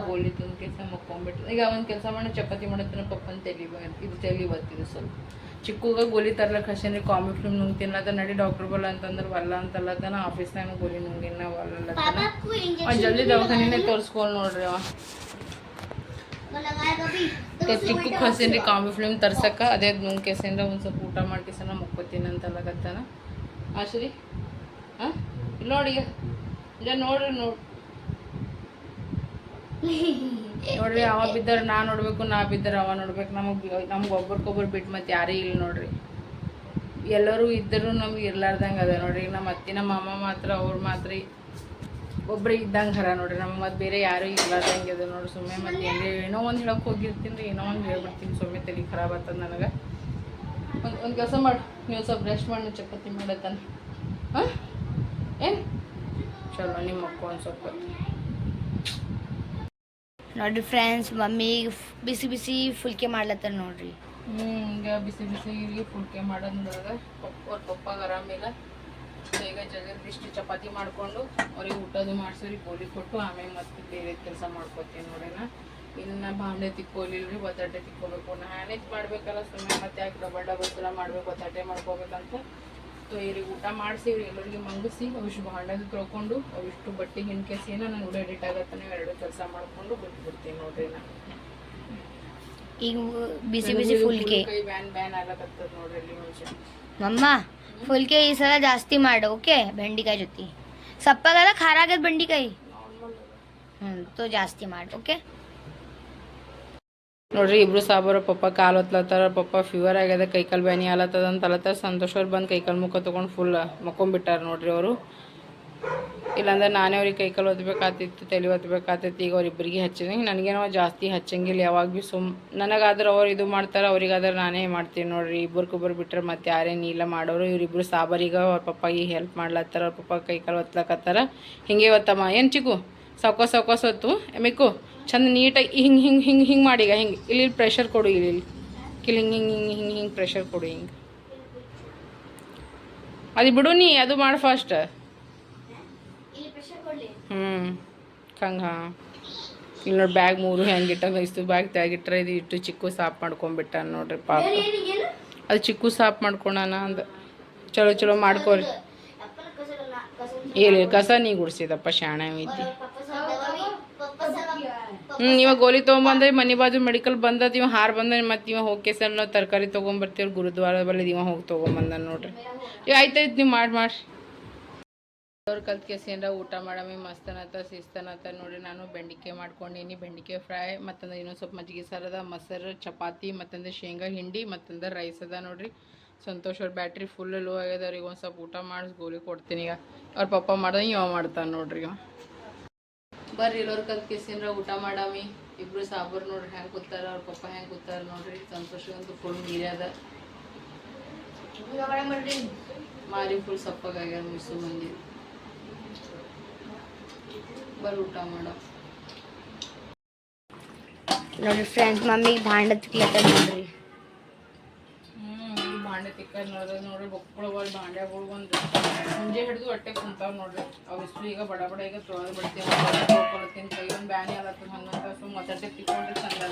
ಗೋಲಿ ತಿಂದು ಕೆಲಸ ಮುಕ್ಕೊಂಡ್ಬಿಟ್ಟು ಈಗ ಅವನ್ ಕೆಲಸ ಮಾಡಿ ಚಪಾತಿ ಮಾಡತ್ತಿನ ಪಪ್ಪನ ತಲಿ ಇದು ತಲಿ ಬರ್ತಿದೆ ಸ್ವಲ್ಪ. ಚಿಕ್ಕಗ ಗೋಲಿ ತರ್ಲಕ್ಕೆ ಹಸನ್ ರೀ ಕಾಮಿ ಫಿಲ್ಮ್ ನುಂಗ್ ತಿನ್ನತ್ತ ನಡಿ ಡಾಕ್ಟರ್ ಬಲ್ಲ ಅಂತಂದ್ರೆ ಬಲ್ಲ ಅಂತಲ್ಲತ್ತಾನ ಆಫೀಸ್ನಾಗ ಗೋಲಿ ನುಂಗಿನ ಬಲ್ಲಲ್ಲತ್ತಾನ ಜಲ್ದಿ ದವಾಖಾನಿನೇ ತೋರಿಸ್ಕೊಂಡು ನೋಡ್ರಿ ಅವ ಟಿಕ್ಕು ರೀ ಕಾಂಬಿ ಫಿಲ್ಮ್ ತರ್ಸಕ್ಕೆ. ಅದೇ ನೂ ಕೇಸೇನ್ರ ಒಂದು ಸ್ವಲ್ಪ ಊಟ ಮಾಡ್ಕೇಸನ ಮುಕ್ಕೋತೀನಿ ಅಂತಲಕತ್ತಾನ ಆಶ್ರಿ? ಹಾಂ? ನೋಡಿ. ಇಲ್ಲ ನೋಡ್ರಿ, ನೋಡಿ. ನೋಡ್ರಿ, ಅವ ಬಿದ್ದರೆ ನಾ ನೋಡಬೇಕು, ನಾ ಬಿದ್ದಾರ ಅವ ನೋಡ್ಬೇಕು. ನಮಗೆ ನಮ್ಗೆ ಒಬ್ರಿಗೊಬ್ರು ಬಿಟ್ಟು ಮತ್ತೆ ಯಾರೇ ಇಲ್ಲ ನೋಡ್ರಿ. ಎಲ್ಲರೂ ಇದ್ದರೂ ನಮ್ಗೆ ಇರ್ಲಾರ್ದಂಗೆ ಅದ ನೋಡ್ರಿ. ನಮ್ಮ ಅತ್ತಿನ ಮಾಮ ಮಾತ್ರ, ಅವ್ರು ಮಾತ್ರ ಒಬ್ರು ಇದ್ದಂಗೆ ಹರ ನೋಡ್ರಿ. ನಮ್ಮ ಮತ್ತು ಬೇರೆ ಯಾರೂ ಇರ್ಲಾರ್ದಂಗೆ ಅದ ನೋಡ್ರಿ ಸುಮ್ಮನೆ ಮತ್ತೆ ಏನೇ ಏನೋ ಒಂದು ಹೇಳಕ್ಕೆ ಹೋಗಿರ್ತೀನಿ ರೀ ಏನೋ ಒಂದು ಹೇಳ್ಬಿಡ್ತೀನಿ ಸುಮ್ಮನೆ ತಲೆ ಖರಾಬ್ ಆಗ್ತದ ನನಗೆ. ಒಂದು ಒಂದು ಕೆಲಸ ಮಾಡಿ ನೀವು ಸ್ವಲ್ಪ ರೆಸ್ಟ್ ಮಾಡಿ ಚಪಾತಿ ಮಾಡತ್ತಾನ ಹಾಂ? ಏನು? ಚಲೋ ನಿಮ್ಮ ಮಕ್ಕ ಒಂದು ಸ್ವಲ್ಪ. ನೋಡ್ರಿ ಫ್ರೆಂಡ್ಸ್ ಮಮ್ಮಿ ಬಿಸಿ ಬಿಸಿ ಫುಲ್ಕೆ ಮಾಡ್ಲತ್ತಾರ ನೋಡ್ರಿ. ಹ್ಞೂ ಈಗ ಬಿಸಿ ಬಿಸಿ ಫುಲ್ಕೆ ಮಾಡೋದ್ರೊಳಗೆ ಅವ್ರ ಪಪ್ಪಾಗ ಆರಾಮಿಲ್ಲ ಈಗ ಜಲ್ದಿ ಇಷ್ಟು ಚಪಾತಿ ಮಾಡಿಕೊಂಡು ಅವ್ರಿಗೆ ಊಟದು ಮಾಡಿಸಿ ಗೋಲಿ ಕೊಟ್ಟು ಆಮೇಲೆ ಮತ್ತೆ ಬೇರೆ ಕೆಲಸ ಮಾಡ್ಕೊತೀನಿ ನೋಡಿನ. ಇನ್ನು ಬಾಂಡೆ ತಿಕ್ಕೋಲಿಲ್ರಿ ಬಟಾಟೆ ತಿಕ್ಕೋಬೇಕು. ನಾನೇ ಮಾಡ್ಬೇಕಲ್ಲ ಸುಮ್ಮನೆ ಮತ್ತೆ ಯಾಕೆ ಡಬಲ್ ಡಬಲ್ ಸಲ ಮಾಡ್ಬೇಕು ಬಟಾಟೆ ಮಾಡ್ಕೋಬೇಕಂತ. ಸೊ ಇವ್ರಿಗೆ ಊಟ ಮಾಡಿಸಿ ಇವ್ರಿಗೆ ಎಲ್ಲರಿಗೆ ಮಂಗಿಸಿ ಅವಿಷ್ಟು ಬಾಂಡೆಗೆ ತೊಳ್ಕೊಂಡು ಅವಿಷ್ಟು ಬಟ್ಟೆ ಹಿಂಡ್ಕೇಸಿ ನಾನು ಕೂಡ ಎಡಿಟ್ ಆಗತ್ತೆ ನೀವು ಎರಡು ಕೆಲಸ ಮಾಡಿಕೊಂಡು ಬಿಟ್ಬಿಡ್ತೀನಿ ನೋಡ್ರಿ ನಾ ಈಗ ಬಿಸಿ ಬಿಸಿ ಫುಲ್ ಕೈ ಬ್ಯಾನ್ ಬ್ಯಾನ್ ಆಗಕತ್ತದ ನೋಡ್ರಿ ಇಲ್ಲಿ ಮುಂಚೆ ಮಮ್ಮ ಫುಲ್ಕೆ ಈ ಸಲ ಜಾಸ್ತಿ ಮಾಡು ಓಕೆ ಬೆಂಡಿಕಾಯಿ ಜೊತೆ ಸಪ್ಪಗಲ್ಲ ಖಾರ ಆಗದ ಬೆಂಡಿಕಾಯಿ ಹ್ಞೂ ತೋ ಜಾಸ್ತಿ ಮಾಡು ಓಕೆ ನೋಡ್ರಿ ಇಬ್ರು ಸಾಬರ ಪಪ್ಪ ಕಾಲು ಹೊತ್ಲತ್ತಾರ ಪಪ್ಪ ಫೀವರ್ ಆಗ್ಯದ ಕೈಕಾಲು ಬ್ಯಾನಿ ಆಲತ್ತದ ಅಂತ ಅಲತ್ತಾರ ಸಂತೋಷ್ ಅವ್ರು ಬಂದು ಕೈಕಾಲು ಮುಖ ತೊಗೊಂಡು ಫುಲ್ ಮಕ್ಕೊಂಬಿಟ್ಟಾರ ನೋಡ್ರಿ ಅವರು ಇಲ್ಲಾಂದ್ರೆ ನಾನೇ ಅವ್ರಿಗೆ ಕೈಕಾಲು ಒತ್ತಬೇಕಾತಿತ್ತು ತಲೆ ಒತ್ತಬೇಕಾತಿತ್ತು ಈಗ ಅವ್ರಿಬ್ಬರಿಗೆ ಹಚ್ಚಿದ ನನಗೇನೋ ಜಾಸ್ತಿ ಹಚ್ಚಂಗಿಲ್ಲ ಯಾವಾಗ ಭೀ ಸುಮ್ ನನಗಾದ್ರೆ ಅವ್ರು ಇದು ಮಾಡ್ತಾರೆ, ಅವ್ರಿಗಾದ್ರೆ ನಾನೇ ಮಾಡ್ತೀನಿ ನೋಡ್ರಿ. ಇಬ್ಬರಿಗೊಬ್ಬರು ಬಿಟ್ಟರೆ ಮತ್ತೆ ಯಾರೇನು ಇಲ್ಲ ಮಾಡೋರು ಇವರಿಬ್ಬರು ಸಾಬರಿಗ ಅವ್ರ ಪಪ್ಪಾಗಿ ಹೆಲ್ಪ್ ಮಾಡ್ಲತ್ತಾರ, ಅವ್ರ ಪಪ್ಪ ಕೈಕಾಲು ಒತ್ಲಕತ್ತಾರ. ಹಿಂಗೆ ಒತ್ತಮ್ಮ ಏನು ಚಿಕ್ಕು? ಸಾವ್ಕಾಸ್ ಸಾವ್ಕಾಸ್ ಹೊತ್ತು ಮಿಕ್ಕು, ಚಂದ ನೀಟಾಗಿ ಹಿಂಗೆ ಹಿಂಗೆ ಹಿಂಗೆ ಹಿಂಗೆ ಮಾಡಿಗ ಹಿಂಗೆ, ಇಲ್ಲಿ ಪ್ರೆಷರ್ ಕೊಡು, ಇಲ್ಲಿ ಇಲ್ಲಿ. ಕಿಲ್ ಹಿಂಗೆ ಹಿಂಗೆ ಹಿಂಗೆ ಹಿಂಗೆ ಹಿಂಗೆ ಪ್ರೆಷರ್ ಕೊಡು, ಹಿಂಗೆ. ಅದು ಬಿಡು ನೀ, ಅದು ಮಾಡು ಫಸ್ಟ್ ಹ್ಞೂ ಹಂಗೆ ಹಾಂ ಇಲ್ಲಿ ನೋಡಿ ಬ್ಯಾಗ್ ಮೂರು ಹೆಂಗೆ ಇಟ್ಟ ಇಷ್ಟು ಬ್ಯಾಗ್ ತೆಗಿಟ್ರೆ ಇದು ಇಟ್ಟು ಚಿಕ್ಕು ಸಾಫ್ ಮಾಡ್ಕೊಂಬಿಟ್ಟ ನೋಡ್ರಿ ಪಾಪ. ಅದು ಚಿಕ್ಕು ಸಾಫ್ ಮಾಡ್ಕೊಳಣ ಅಂದ. ಚಲೋ ಚಲೋ ಮಾಡ್ಕೊರಿ. ಏ ಕಸ ನೀ ಗುಡ್ಸಿದಪ್ಪ ಶಾಣೆ ಐತಿ ಹ್ಞೂ ಇವಾಗ ಗೋಲಿ ತೊಗೊಂಬಂದ್ರೆ ಮನೆ ಬಾಜು ಮೆಡಿಕಲ್ ಬಂದದ ಇವ ಹಾರ್ ಬಂದ ಮತ್ತೆ ಇವ ಹೋಗಿ ಸರ್ ನಾವು ತರಕಾರಿ ತೊಗೊಂಬರ್ತೀವಿ ಗುರುದ್ವಾರ ಬಲ್ಲಿ ಇವ ಹೋಗಿ ತೊಗೊಂಬಂದ ನೋಡ್ರಿ. ಆಯ್ತಾಯ್ತು ನೀವು ಮಾಡಿ ಮಾಡಿ. ಅವ್ರ ಕಲ್ತ್ ಏನಾರ ಊಟ ಮಾಡಮಿ ಮಸ್ತನತ್ತ ಶಿಸ್ತನತ್ತ ನೋಡಿ ನಾನು ಬೆಂಡಿಕೆ ಮಾಡ್ಕೊಂಡೀನಿ. ಬೆಂಡಿಕೆ ಫ್ರೈ ಮತ್ತಂದ್ರೆ ಇನ್ನೊಂದು ಸ್ವಲ್ಪ ಮಜ್ಜಿಗೆ ಸಾರದ ಮೊಸರು, ಚಪಾತಿ ಮತ್ತಂದ್ರೆ ಶೇಂಗಾ ಹಿಂಡಿ ಮತ್ತಂದ್ರೆ ರೈಸ್ ಅದ ನೋಡ್ರಿ. ಸಂತೋಷ್ ಅವ್ರ ಬ್ಯಾಟ್ರಿ ಫುಲ್ ಲೋ ಆಗ್ಯದ ಅವ್ರಿಗೆ ಒಂದು ಸ್ವಲ್ಪ ಊಟ ಮಾಡಿಸಿ ಗೋಲಿ ಕೊಡ್ತೀನಿ ಈಗ. ಅವ್ರ ಪಪ್ಪ ಮಾಡ್ದಂಗೆ ಇವ ಮಾಡ್ತಾನೆ ನೋಡ್ರಿ ಇವ. ಬರ್ರಿ ಎಲ್ಲರೂ ಕಲ್ತ್ ಕೇಸಿಂದ್ರ ಊಟ ಮಾಡಾಮಿ. ಇಬ್ರು ಸಾಬರ್ ನೋಡ್ರಿ ಹೆಂಗೆ ಕೂತಾರ, ಅವ್ರ ಪಪ್ಪ ಹೆಂಗೆ ಕೂತಾರ ನೋಡ್ರಿ. ಸಂತೋಷ ಅಂತೂ ಫುಲ್ ನೀರ್ಯದ ಮಾರಿ ಫುಲ್ ಸಪ್ಪಗಾಗ್ಯಾರ ಮಿಸು ಮಂದಿ. ಬರ್ರಿ ಊಟ ಮಾಡೋ ನೋಡ್ರಿ ಫ್ರೆಂಡ್ಸ್ ಮಮ್ಮಿಗೆ ಭಾಂಡ ತಿಕ್ಲತ್ತ ನೋಡ್ರಿ. ಭಾಂಡೆ ತಿಕ್ಕ ನೋಡ್ರಿ ನೋಡ್ರಿ ಬೊಕ್ಕಳವ ಭಾಂಡ್ಯಾಗಳು ಒಂದು ಮುಂಜೆ ಹಿಡಿದು ಹೊಟ್ಟೆ ಕುಂತಾವ ನೋಡ್ರಿ. ಅವು ಇಷ್ಟು ಈಗ ಬಡ ಬಡ ಈಗ ತೊಳೆದು ಬಿಡ್ತೀವಿ. ಕೈ ಒಂದು ಬ್ಯಾನಿ ಆಗತ್ತದ ಹಂಗಂತ ಸುಮ್ಮ ಒತ್ತಟ್ಟೆ ತಿಕ್ಕೊಂಡ್ರೆ ಚಂದ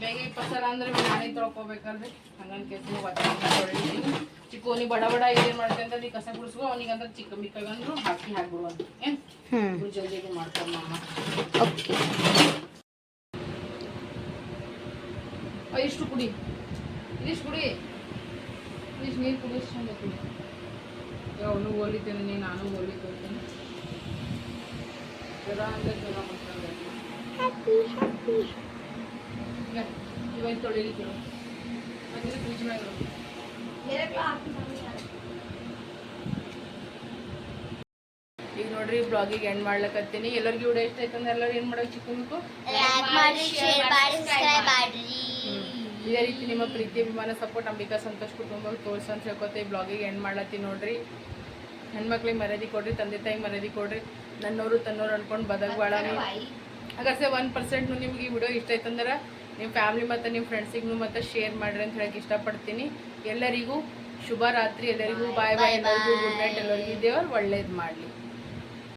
ಬೇಗ ಸಲ ಅಂದ್ರೆ ನಾನೇ ತೊಳ್ಕೊಬೇಕಲ್ರಿ. ಹಂಗನ್ ಕೇಸಿ ಚಿಕ್ಕ ತೊಳಿತೀನಿ ಚಿಕ್ಕೋನಿ ಬಡ ಬಡ ಏನು ಮಾಡ್ತೀನಿ ಅಂತ ನೀ ಕಸ ಗುಡಿಸ್ಕೊ ಅವನಿಗಂತ ಚಿಕ್ಕ ಮಿಕ್ಕಗಂದ್ರು ಹಾಕಿ ಹಾಕ್ಬಿಡು ಅಂತ ಏನು ಜಲ್ದಿ ಮಾಡ್ತಾರೆ ಮಮ್ಮ ಓಕೆ. ಇಷ್ಟು ಕುಡಿ. ಇದಿಷ್ಟು ಕುಡಿ. ಇದಿಷ್ಟು ನೀರು ಕುಡಿ ಚಂದ ಕುಡಿ. ಅವನು ಹೋಲಿತೇನೆ ನೀ ನಾನು ಹೋಲಿತೇನೆ ಜ್ವರ ಅಂದ್ರೆ ಜ್ವರ ಮಾಡ್ತಾರೆ ಇವಾಗ ತೊಳಿಲಿಕ್ಕೆ ಮತ್ತೆ ಫ್ರಿಜ್ ಮ್ಯಾಗ ನೋಡ್ರಿ ಬ್ಲಾಗಿಗೆ ಎಂಡ್ ಮಾಡ್ಲಕತ್ತೀನಿ. ಎಲ್ಲರಿಗೂ ವಿಡಿಯೋ ಇಷ್ಟ ಆಯ್ತಂದ್ರೆ ಎಲ್ಲರೂ ಏನು ಮಾಡೋದು ಚಿಕ್ಕಬೇಕು ಇದೇ ರೀತಿ ನಿಮ್ಮ ಪ್ರೀತಿ ಅಭಿಮಾನ ಸಪೋರ್ಟ್ ಅಂಬಿಕಾ ಸಂತೋಷ್ ಕುಟುಂಬಕ್ಕೆ ತೋರಿಸ್ ಅಂತ ಹೇಳ್ಕೊತ ಈ ಬ್ಲಾಗಿಗೆ ಎಂಡ್ ಮಾಡ್ಲತ್ತೀನಿ ನೋಡ್ರಿ. ಹೆಣ್ಮಕ್ಳಿಗೆ ಮರ್ಯಾದಿ ಕೊಡ್ರಿ ತಂದೆ ತಾಯಿ ಮರ್ಯಾದಿ ಕೊಡ್ರಿ. ನನ್ನವರು ತನ್ನೋರು ಅನ್ಕೊಂಡು ಬದಕ್ಬಾಳರಿ ಹಾಗಾದ್ರೆ ಒನ್ ಪರ್ಸೆಂಟ್ನು ನಿಮ್ಗೆ ಈ ವಿಡಿಯೋ ಇಷ್ಟ ಆಯ್ತಂದ್ರೆ ನಿಮ್ಮ ಫ್ಯಾಮಿಲಿ ಮತ್ತು ನಿಮ್ಮ ಫ್ರೆಂಡ್ಸಿಗೂ ಮತ್ತು ಶೇರ್ ಮಾಡ್ರಿ ಅಂತ ಹೇಳಕ್ಕೆ ಇಷ್ಟಪಡ್ತೀನಿ. ಎಲ್ಲರಿಗೂ ಶುಭ ರಾತ್ರಿ ಎಲ್ಲರಿಗೂ ಬಾಯ್ ಬಾಯ್ ಎಲ್ಲರಿಗೂ ಗುಡ್ ನೈಟ್ ಎಲ್ಲರಿಗೂ ದೇವರು ಒಳ್ಳೇದು ಮಾಡಲಿ.